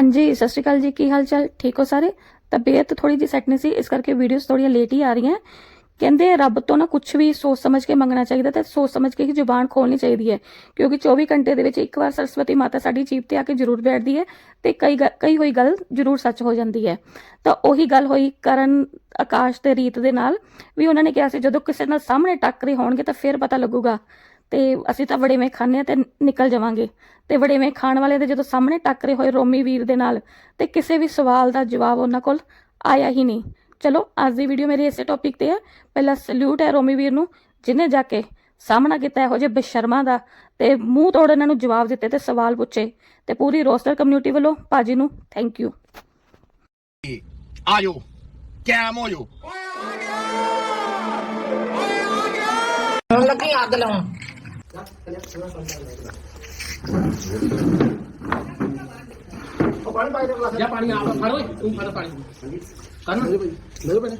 ਹਾਂਜੀ, ਸਤਿ ਸ਼੍ਰੀ ਅਕਾਲ ਜੀ। ਕੀ ਹਾਲ ਚਾਲ ਠੀਕ ਹੋ ਸਾਰੇ? ਤਬੀਅਤ ਥੋੜੀ ਜਿਹੀ ਸੈੱਟ ਨਹੀਂ ਸੀ, ਇਸ ਕਰਕੇ ਵੀਡੀਓਜ਼ ਥੋੜੀਆਂ ਲੇਟ ਹੀ ਆ ਰਹੀਆਂ। ਕਹਿੰਦੇ ਰੱਬ ਤੋਂ ਨਾ ਕੁਝ ਵੀ ਸੋਚ ਸਮਝ ਕੇ ਮੰਗਣਾ ਚਾਹੀਦਾ ਤੇ ਸੋਚ ਸਮਝ ਕੇ ਹੀ ਜ਼ੁਬਾਨ ਖੋਲਣੀ ਚਾਹੀਦੀ ਹੈ। ਕਿਉਂਕਿ 24 ਘੰਟੇ ਦੇ ਵਿੱਚ ਇੱਕ ਵਾਰ ਸਰਸਵਤੀ ਮਾਤਾ ਸਾਡੀ ਜੀਭ ਤੇ ਆ ਕੇ ਜ਼ਰੂਰ ਬੈਠਦੀ ਹੈ ਤੇ ਕਈ ਕਈ ਹੋਈ ਗੱਲ ਜ਼ਰੂਰ ਸੱਚ ਹੋ ਜਾਂਦੀ ਹੈ। ਤਾਂ ਉਹੀ ਗੱਲ ਹੋਈ ਕਰਨ ਆਕਾਸ਼ ਤੇ ਰੀਤ ਦੇ ਨਾਲ, ਵੀ ਉਹਨਾਂ ਨੇ ਕਿਹਾ ਸੀ ਜਦੋਂ ਕਿਸੇ ਨਾਲ ਸਾਹਮਣੇ ਟੱਕਰੇ ਹੋਣਗੇ ਤਾਂ ਫਿਰ ਪਤਾ ਲੱਗੂਗਾ। ਤੇ ਅਸੀਂ ਤਾਂ ਵੜੇਵੇਂ ਖਾਂਦੇ ਹਾਂ ਤੇ ਨਿਕਲ ਜਾਵਾਂਗੇ। ਤੇ ਵੜੇਵੇਂ ਖਾਣ ਵਾਲੇ ਦੇ ਜਦੋਂ ਸਾਹਮਣੇ ਟੱਕਰੇ ਹੋਏ ਰੋਮੀ ਵੀਰ ਦੇ ਨਾਲ ਤੇ ਕਿਸੇ ਵੀ ਸਵਾਲ ਦਾ ਜਵਾਬ ਉਹਨਾਂ ਕੋਲ ਆਇਆ ਹੀ ਨਹੀਂ। ਚਲੋ ਅੱਜ ਦੀ ਵੀਡੀਓ ਮੇਰੀ ਇਸੇ ਟੌਪਿਕ ਤੇ ਹੈ। ਪਹਿਲਾ ਸਲੂਟ ਹੈ ਰੋਮੀ ਵੀਰ ਨੂੰ ਜਿਨੇ ਜਾ ਕੇ ਸਾਹਮਣਾ ਕੀਤਾ ਇਹੋ ਜਿਹੇ ਬੇਸ਼ਰਮਾਂ ਦਾ ਤੇ ਮੂੰਹ ਤੋੜ ਇਹਨਾਂ ਨੂੰ ਜਵਾਬ ਦਿੱਤੇ ਤੇ ਸਵਾਲ ਪੁੱਛੇ। ਤੇ ਪੂਰੀ ਰੋਸਟਰ ਕਮਿਊਨਿਟੀ ਵੱਲੋਂ ਭਾਜੀ ਨੂੰ ਥੈਂਕ ਯੂ ਆ ਜਾਓ ਕੈਮ ਹੋ ਜਾਓ। ਹੁਣ ਲੱਗੀ ਅੱਗ ਲਾਉਣ। ਜਾਂ ਪਾਣੀ ਆਪ ਫੜ ਓਏ ਤੂੰ ਫੜ ਪਾਣੀ। ਕਰਨ? ਮੇਰੇ ਪਾਣੀ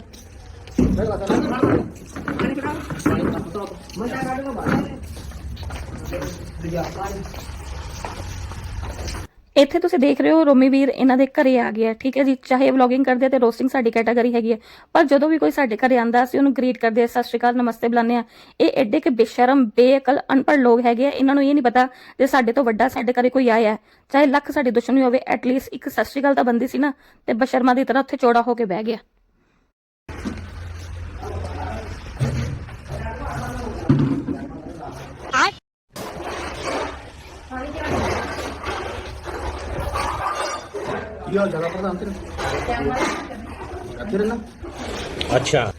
ਇੱਥੇ ਤੁਸੀਂ ਦੇਖ ਰਹੇ ਹੋ ਰੋਮੀ ਵੀਰ ਇਹਨਾਂ ਦੇ ਘਰੇ ਆ ਗਿਆ, ਠੀਕ ਹੈ ਜੀ? ਚਾਹੇ ਵਲੌਗਿੰਗ ਕਰਦੇ ਤੇ ਰੋਸਟਿੰਗ ਸਾਡੀ ਕੈਟਾਗਰੀ ਹੈਗੀ ਹੈ ਪਰ ਜਦੋਂ ਵੀ ਕੋਈ ਸਾਡੇ ਘਰੇ ਆਂਦਾ ਅਸੀਂ ਉਹਨੂੰ ਗ੍ਰੀਟ ਕਰਦੇ ਸਤਿ ਸ਼੍ਰੀ ਅਕਾਲ, ਨਮਸਤੇ ਬੁਲਾਉਂਦੇ ਆ। ਇਹ ਐਡੇ ਕਿ ਬੇਸ਼ਰਮ, ਬੇਅਕਲ, ਅਨਪੜ੍ਹ ਲੋਕ ਹੈਗੇ ਆ, ਇਹਨਾਂ ਨੂੰ ਇਹ ਨਹੀਂ ਪਤਾ ਜੇ ਸਾਡੇ ਤੋਂ ਵੱਡਾ ਸਾਡੇ ਘਰੇ ਕੋਈ ਆਇਆ, ਚਾਹੇ ਲੱਖ ਸਾਡੀ ਦੁਸ਼ਮਣੀ ਹੋਵੇ ਐਟਲੀਸਟ ਇੱਕ ਸਤਿ ਸ਼੍ਰੀ ਅਕਾਲ ਤਾਂ ਬੰਦੀ ਸੀ ਨਾ, ਤੇ ਬਸ਼ਰਮਾ ਦੀ ਤਰ੍ਹਾਂ ਉੱਥੇ ਚੌੜਾ ਹੋ ਕੇ ਬਹਿ ਗਿਆ। ਅੱਛਾ।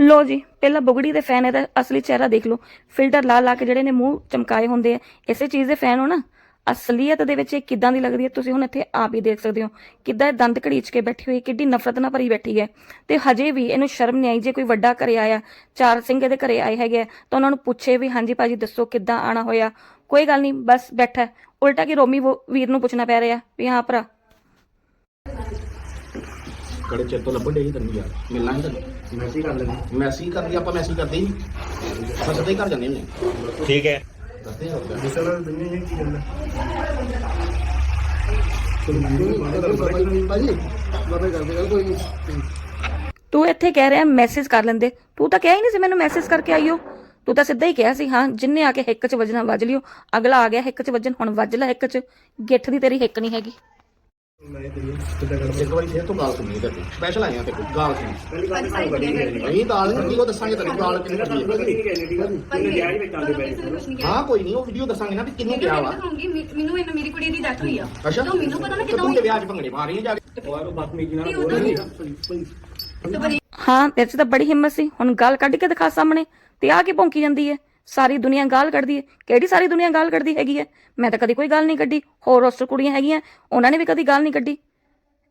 ਲੋ ਜੀ ਪਹਿਲਾਂ ਬੁਗੜੀ ਦੇ ਫੈਨ ਇਹਦਾ ਅਸਲੀ ਚਿਹਰਾ ਦੇਖ ਲਓ। ਫਿਲਟਰ ਲਾ ਲਾ ਕੇ ਜਿਹੜੇ ਨੇ ਮੂੰਹ ਚਮਕਾਏ ਹੁੰਦੇ ਆ। ਇਸੇ ਚੀਜ਼ ਦੇ ਫੈਨ ਹੋ ਨਾ। ਅਸਲੀਅਤ ਦੇ ਵਿੱਚ ਇਹ ਕਿੱਦਾਂ ਦੀ ਲੱਗਦੀ ਹੈ ਤੁਸੀਂ ਹੁਣ ਇੱਥੇ ਆਪ ਹੀ ਦੇਖ ਸਕਦੇ ਹੋ। ਕਿੱਦਾਂ ਇਹ ਦੰਦ ਘੜੀਚ ਕੇ ਬੈਠੀ ਹੋਈ ਕਿੱਡੀ ਨਫ਼ਰਤ ਨਾਲ ਭਰੀ ਬੈਠੀ ਹੈ। ਤੇ ਹਜੇ ਵੀ ਇਹਨੂੰ ਸ਼ਰਮ ਨਹੀਂ ਆਈ ਜੇ ਕੋਈ ਵੱਡਾ ਘਰੇ ਆਇਆ ਚਾਰ ਸਿੰਘ ਇਹਦੇ ਘਰੇ ਆਏ ਹੈਗੇ ਆ, ਤਾਂ ਉਹਨਾਂ ਨੂੰ ਪੁੱਛੇ ਵੀ ਹਾਂਜੀ ਭਾਜੀ ਦੱਸੋ ਕਿੱਦਾਂ ਆਣਾ ਹੋਇਆ? ਕੋਈ ਗੱਲ ਨਹੀਂ ਬਸ ਬੈਠਾ। ਉਲਟਾ ਕਿ ਰੋਮੀ ਵੀਰ ਨੂੰ ਪੁੱਛਣਾ ਪੈ ਰਿਹਾ ਵੀ ਹਾਂ ਭਰਾ। ਕੜੇ ਚਿਰ ਤੋਂ ਲੱਭਣ ਦੇ ਹੀ ਤੈਨੂੰ ਯਾਰ? ਮਿਲਣਾ ਹੀ ਤੈਨੂੰ? ਮੈਸੇਜ ਕਰ ਲੈਣਾ ਮੈਸੇਜ ਕਰਦੀ ਆਪਾਂ ਮੈਸੇਜ ਕਰਦੇ ਹੀ ਨਹੀਂ। ਆਪਾਂ ਸਿੱਧਾ ਹੀ ਘਰ ਜਾਂਦੇ ਹੁੰਦੇ ਠੀਕ ਹੈ। ਜਿਸਲਾ ਦੁਨੀਆ ਇਹ ਕੀ ਗੱਲ ਤੂੰ ਇੱਥੇ ਕਹਿ ਰਿਹਾ ਮੈਸੇਜ ਕਰ ਲੈਂਦੇ। ਤੂੰ ਤਾਂ ਕਿਹਾ ਹੀ ਨਹੀਂ ਸੀ ਮੈਨੂੰ ਮੈਸੇਜ ਕਰਕੇ ਆਈਓ ਤੂੰ ਤਾਂ ਸਿੱਧਾ ਹੀ ਕਿਹਾ ਸੀ ਹਾਂ ਜਿੰਨੇ ਆ ਕੇ ਹਿੱਕ 'ਚ ਵੱਜਣਾ ਵੱਜ ਲਿਓ ਅਗਲਾ ਆ ਗਿਆ ਹਿੱਕ 'ਚ ਵੱਜਣ ਹੁਣ ਵੱਜ ਲੈ ਹਿੱਕ 'ਚ ਗਿੱਠ ਦੀ ਤੇਰੀ ਹਿੱਕ ਨਹੀਂ ਹੈਗੀ ਇੱਕ ਵਾਰੀ ਫੇਰ ਤੋਂ ਗਾਲ ਸੁਣੀ ਤੇ ਸਪੈਸ਼ਲ ਆਇਆ ਤੇ ਗਾਲ ਸੁਣੀ ਨਹੀਂ ਗਾਲ ਨਹੀਂ ਉਹ ਦੱਸਾਂਗੇ ਤੈਨੂੰ ਗਾਲ ਕਿੰਨੀ ਕੱਢੀ ਹੈ ਹਾਂ ਕੋਈ ਨਹੀਂ ਉਹ ਵੀਡੀਓ ਦੱਸਾਂਗੇ ਨਾ ਵੀ ਕਿੰਨੂੰ ਕਿਹਾ ਵਾ ਮੈਨੂੰ ਇਹਨਾਂ ਮੇਰੀ ਕੁੜੀ ਦੀ ਡੈਥ ਹੋਈ ਆ ਅੱਛਾ ਤਾਂ ਮੈਨੂੰ ਪਤਾ ਨਾ ਤੇ ਕਿਦਾਂ ਤੂੰ ਤੇ ਵਿਆਹ 'ਚ ਭੰਗੜੇ ਪਾ ਰਹੀ ਹੈ ਜਾ ਕੇ ਤੇ ਉਦੋਂ ਦੀ ਹਾਂ ਤੇਰੇ 'ਚ ਤਾਂ ਬੜੀ ਹਿੰਮਤ ਸੀ ਹੁਣ ਗਾਲ ਕੱਢ ਕੇ ਦਿਖਾ ਸਾਹਮਣੇ ਤੇ ਆ ਕੇ ਭੌਂਕੀ ਜਾਂਦੀ ਹੈ? ਸਾਰੀ ਦੁਨੀਆ ਗਾਲ ਕੱਢਦੀ ਹੈ। ਕਿਹੜੀ ਸਾਰੀ ਦੁਨੀਆ ਗਾਲ ਕੱਢਦੀ ਹੈਗੀ ਹੈ? ਮੈਂ ਤਾਂ ਕਦੀ ਕੋਈ ਗਾਲ ਨਹੀਂ ਕੱਢੀ। ਹੋਰ ਰੋਸਟਰ ਕੁੜੀਆਂ ਹੈਗੀਆਂ, ਉਹਨਾਂ ਨੇ ਵੀ ਕਦੀ ਗਾਲ ਨਹੀਂ ਕੱਢੀ।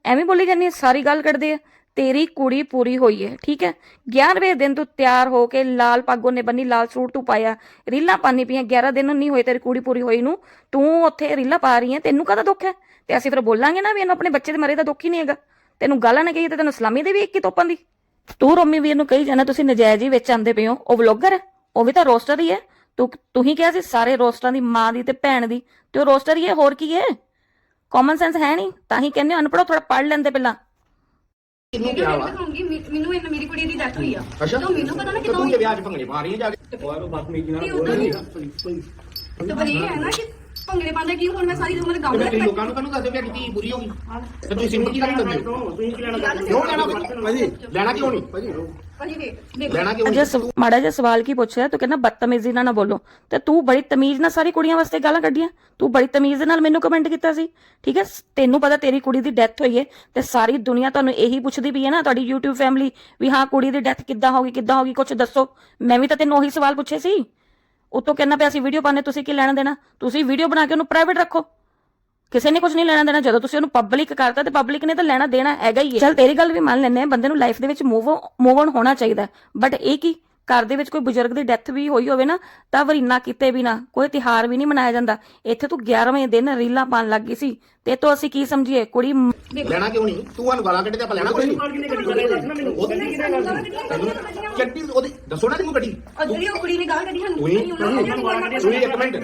ਐਵੇਂ ਬੋਲੀ ਜਾਂਦੀ ਹੈ, ਸਾਰੀ ਗੱਲ ਕੱਢਦੇ ਆ। ਤੇਰੀ ਕੁੜੀ ਪੂਰੀ ਹੋਈ ਹੈ, ਠੀਕ ਹੈ? 11ਵੇਂ ਦਿਨ ਤੂੰ ਤਿਆਰ ਹੋ ਕੇ ਲਾਲ ਪਾਗੋ ਨੇ ਬੰਨੀ, ਲਾਲ ਸੂਟ ਤੂੰ ਪਾਇਆ। ਰੀਲਾਂ ਪਾਣੀ ਪਈਆਂ 11 ਦਿਨ ਨਹੀਂ ਹੋਏ ਤੇਰੀ ਕੁੜੀ ਪੂਰੀ ਹੋਈ ਨੂੰ। ਤੂੰ ਉੱਥੇ ਰੀਲਾਂ ਪਾ ਰਹੀ ਹੈ, ਤੈਨੂੰ ਕਾਹਦਾ ਦੁੱਖ ਹੈ? ਤੇ ਅਸੀਂ ਫਿਰ ਬੋਲਾਂਗੇ ਨਾ ਵੀ ਇਹਨੂੰ ਆਪਣੇ ਬੱਚੇ ਦੇ ਮਰੇ ਦਾ ਦੁੱਖ ਹੀ ਨਹੀਂ ਹੈਗਾ। ਤੈਨੂੰ ਗਾਲਾਂ ਨਾ ਕਹੀਏ ਤੇ ਤੈਨੂੰ ਸਲਾਮੀ ਦੇ ਵੀ ਇੱਕ ਹੀ ਤੋਪਾਂ ਦੀ। ਤੂੰ ਰੋਮੀ ਵੀਰ ਨੂੰ ਕਹੀ ਜਾਣਾ ਤੁਸੀਂ ਨਜਾਇਜ਼ ਹੀ ਵਿੱਚ ਆਂਦੇ ਪਏ ਹੋ। ਉਹ ਵਲੌਗਰ ਹੈ ਉਹ ਵੀ ਤਾਂ ਰੋਸਟਰ ਹੀ ਹੈ। ਤੂੰ ਤੂੰ ਹੀ ਕਿਹਾ ਸੀ ਸਾਰੇ ਰੋਸਟਰਾਂ ਦੀ ਮਾਂ ਦੀ ਤੇ ਭੈਣ ਦੀ। ਤੇ ਉਹ ਰੋਸਟਰ ਹੀ ਹੈ ਹੋਰ ਕੀ ਹੈ? ਕਾਮਨ ਸੈਂਸ ਹੈ ਨਹੀਂ ਤਾਂ ਹੀ ਕਹਿੰਦੇ ਅਨਪੜ੍ਹ ਥੋੜਾ ਪੜ੍ਹ ਲੈਂਦੇ ਪਹਿਲਾਂ। ਕਿੰਨੂੰ ਕਿਹਾ ਵਾ ਕਹੂੰਗੀ ਮੈਨੂੰ ਇਹਨਾਂ ਮੇਰੀ ਕੁੜੀ ਦੀ ਡੈਥ ਹੋਈ ਆ। ਅੱਛਾ। ਤਾਂ ਮੈਨੂੰ ਪਤਾ ਨਾ ਕਿਦਾਂ ਤੂੰ ਵਿਆਹ 'ਚ ਭੰਗੜੇ ਪਾ ਰਹੀ ਹੈ ਜਾ ਕੇ? ਤੇ ਉਦੋਂ ਦੀ ਤੇ ਪਰ ਇਹ ਹੈ ਨਾ ਕਿ ਭੰਗੜੇ ਪਾਉਂਦਾ ਕੀ ਹੁਣ ਮੈਂ ਸਾਰੀ ਉਮਰ ਤੇ ਗਾਉਂਦਾ ਤੁਸੀਂ ਲੋਕਾਂ ਨੂੰ ਕਾਹਨੂੰ ਦੱਸਦੇ ਵੀ ਕਿਤੀ ਪੂਰੀ ਹੋ ਗਈ? ਤੇ ਤੁਸੀਂ ਸਿੰਪਲ ਕੀ ਕਰਨ ਹੋ? ਕਿਉਂ ਲੈਣਾ ਭਾਜੀ ਲੈਣਾ ਕਿਉਂ ਨਹੀਂ? ਭਾਜੀ ਭਾਜੀ ਵੇਖ। ਦੇਖ ਲੈਣਾ ਕਿਉਂ ਅਜੇ ਮਾੜਾ ਜਿਹਾ ਸਵਾਲ ਕੀ ਪੁੱਛਿਆ ਤੂੰ ਕਹਿੰਦਾ ਬਦਤਮੀਜ਼ੀ ਨਾਲ ਨਾ ਬੋਲੋ। ਤੇ ਤੂੰ ਬੜੀ ਤਮੀਜ਼ ਨਾਲ ਸਾਰੀ ਕੁੜੀਆਂ ਵਾਸਤੇ ਗਾਲਾਂ ਕੱਢੀਆਂ। ਤੂੰ ਬੜੀ ਤਮੀਜ਼ ਦੇ ਨਾਲ ਮੈਨੂੰ ਕਮੈਂਟ ਕੀਤਾ ਸੀ। ਠੀਕ ਹੈ? ਤੈਨੂੰ ਪਤਾ ਤੇਰੀ ਕੁੜੀ ਦੀ ਡੈਥ ਹੋਈ ਹੈ। ਤੇ ਸਾਰੀ ਦੁਨੀਆ ਤੁਹਾਨੂੰ ਇਹੀ ਪੁੱਛਦੀ ਪਈ ਹੈ ਨਾ ਤੁਹਾਡੀ YouTube ਫੈਮਿਲੀ ਵੀ ਹਾਂ ਕੁੜੀ ਦੀ ਡੈਥ ਕਿੱਦਾਂ ਹੋ ਗਈ ਕਿੱਦਾਂ ਹੋ ਗਈ ਕੁਝ ਦੱਸੋ। ਮੈਂ ਵੀ ਤਾਂ ਤੈਨੂੰ ਉਹੀ ਸਵਾਲ ਪੁੱਛੇ ਸੀ। ਉਤੋਂ ਕਹਿੰਦਾ ਪਿਆ ਸੀ, ਵੀਡੀਓ ਪਾਣੇ ਤੁਸੀਂ ਕੀ ਲੈਣਾ ਦੇਣਾ? ਤੁਸੀਂ ਵੀਡੀਓ ਬਣਾ ਕੇ ਉਹਨੂੰ ਪ੍ਰਾਈਵੇਟ ਰੱਖੋ। ਕਿਸੇ ਨੇ ਕੁਝ ਨਹੀਂ ਲੈਣਾ ਦੇਣਾ। ਜਦੋਂ ਤੁਸੀਂ ਉਹਨੂੰ ਪਬਲਿਕ ਕਰਤਾ ਤੇ ਪਬਲਿਕ ਨੇ ਤਾਂ ਲੈਣਾ ਦੇਣਾ ਹੈਗਾ ਹੀ ਹੈ। ਚਲ ਤੇਰੀ ਗੱਲ ਵੀ ਮੰਨ ਲੈਂਦੇ ਆ ਬੰਦੇ ਨੂੰ ਲਾਈਫ ਦੇ ਵਿੱਚ ਮੂਵ ਮੂਵ ਔਨ ਹੋਣਾ ਚਾਹੀਦਾ ਬਟ ਇਹ ਕੀ? ਘਰ ਦੇ ਵਿੱਚ ਕੋਈ ਬਜ਼ੁਰਗ ਦੀ ਡੈਥ ਵੀ ਹੋਈ ਹੋਵੇ ਨਾ, ਤਾਂ ਵਰੀਨਾ ਕੀਤੇ ਵੀ ਨਾ ਕੋਈ ਤਿਹਾਰ ਵੀ ਨਹੀਂ ਮਨਾਇਆ ਜਾਂਦਾ। ਇੱਥੇ ਤੂੰ 11ਵੇਂ ਦਿਨ ਰੀਲਾਂ ਪਾਣ ਲੱਗ ਗਈ ਸੀ। ਤੇ ਤੋਂ ਅਸੀਂ ਕੀ ਸਮਝੀਏ? ਕੁੜੀ ਮ- ਲੈਣਾ ਕਿਉਂ ਨਹੀਂ? ਤੂੰ ਸਾਨੂੰ ਗਾਲਾਂ ਕੱਢਦੇ ਆਪਾਂ ਲੈਣਾ ਕੋਈ ਨਹੀਂ। ਚੱਟੀ ਉਹਦੀ ਦੱਸੋ ਨਾ ਤੈਨੂੰ ਗੱਡੀ। ਜਿਹੜੀ ਉਹ ਕੁੜੀ ਨੇ ਗਾਲ ਕੱਢੀ ਸਾਨੂੰ ਉਹੀ ਉਹੀ ਇੱਕ ਮਿੰਟ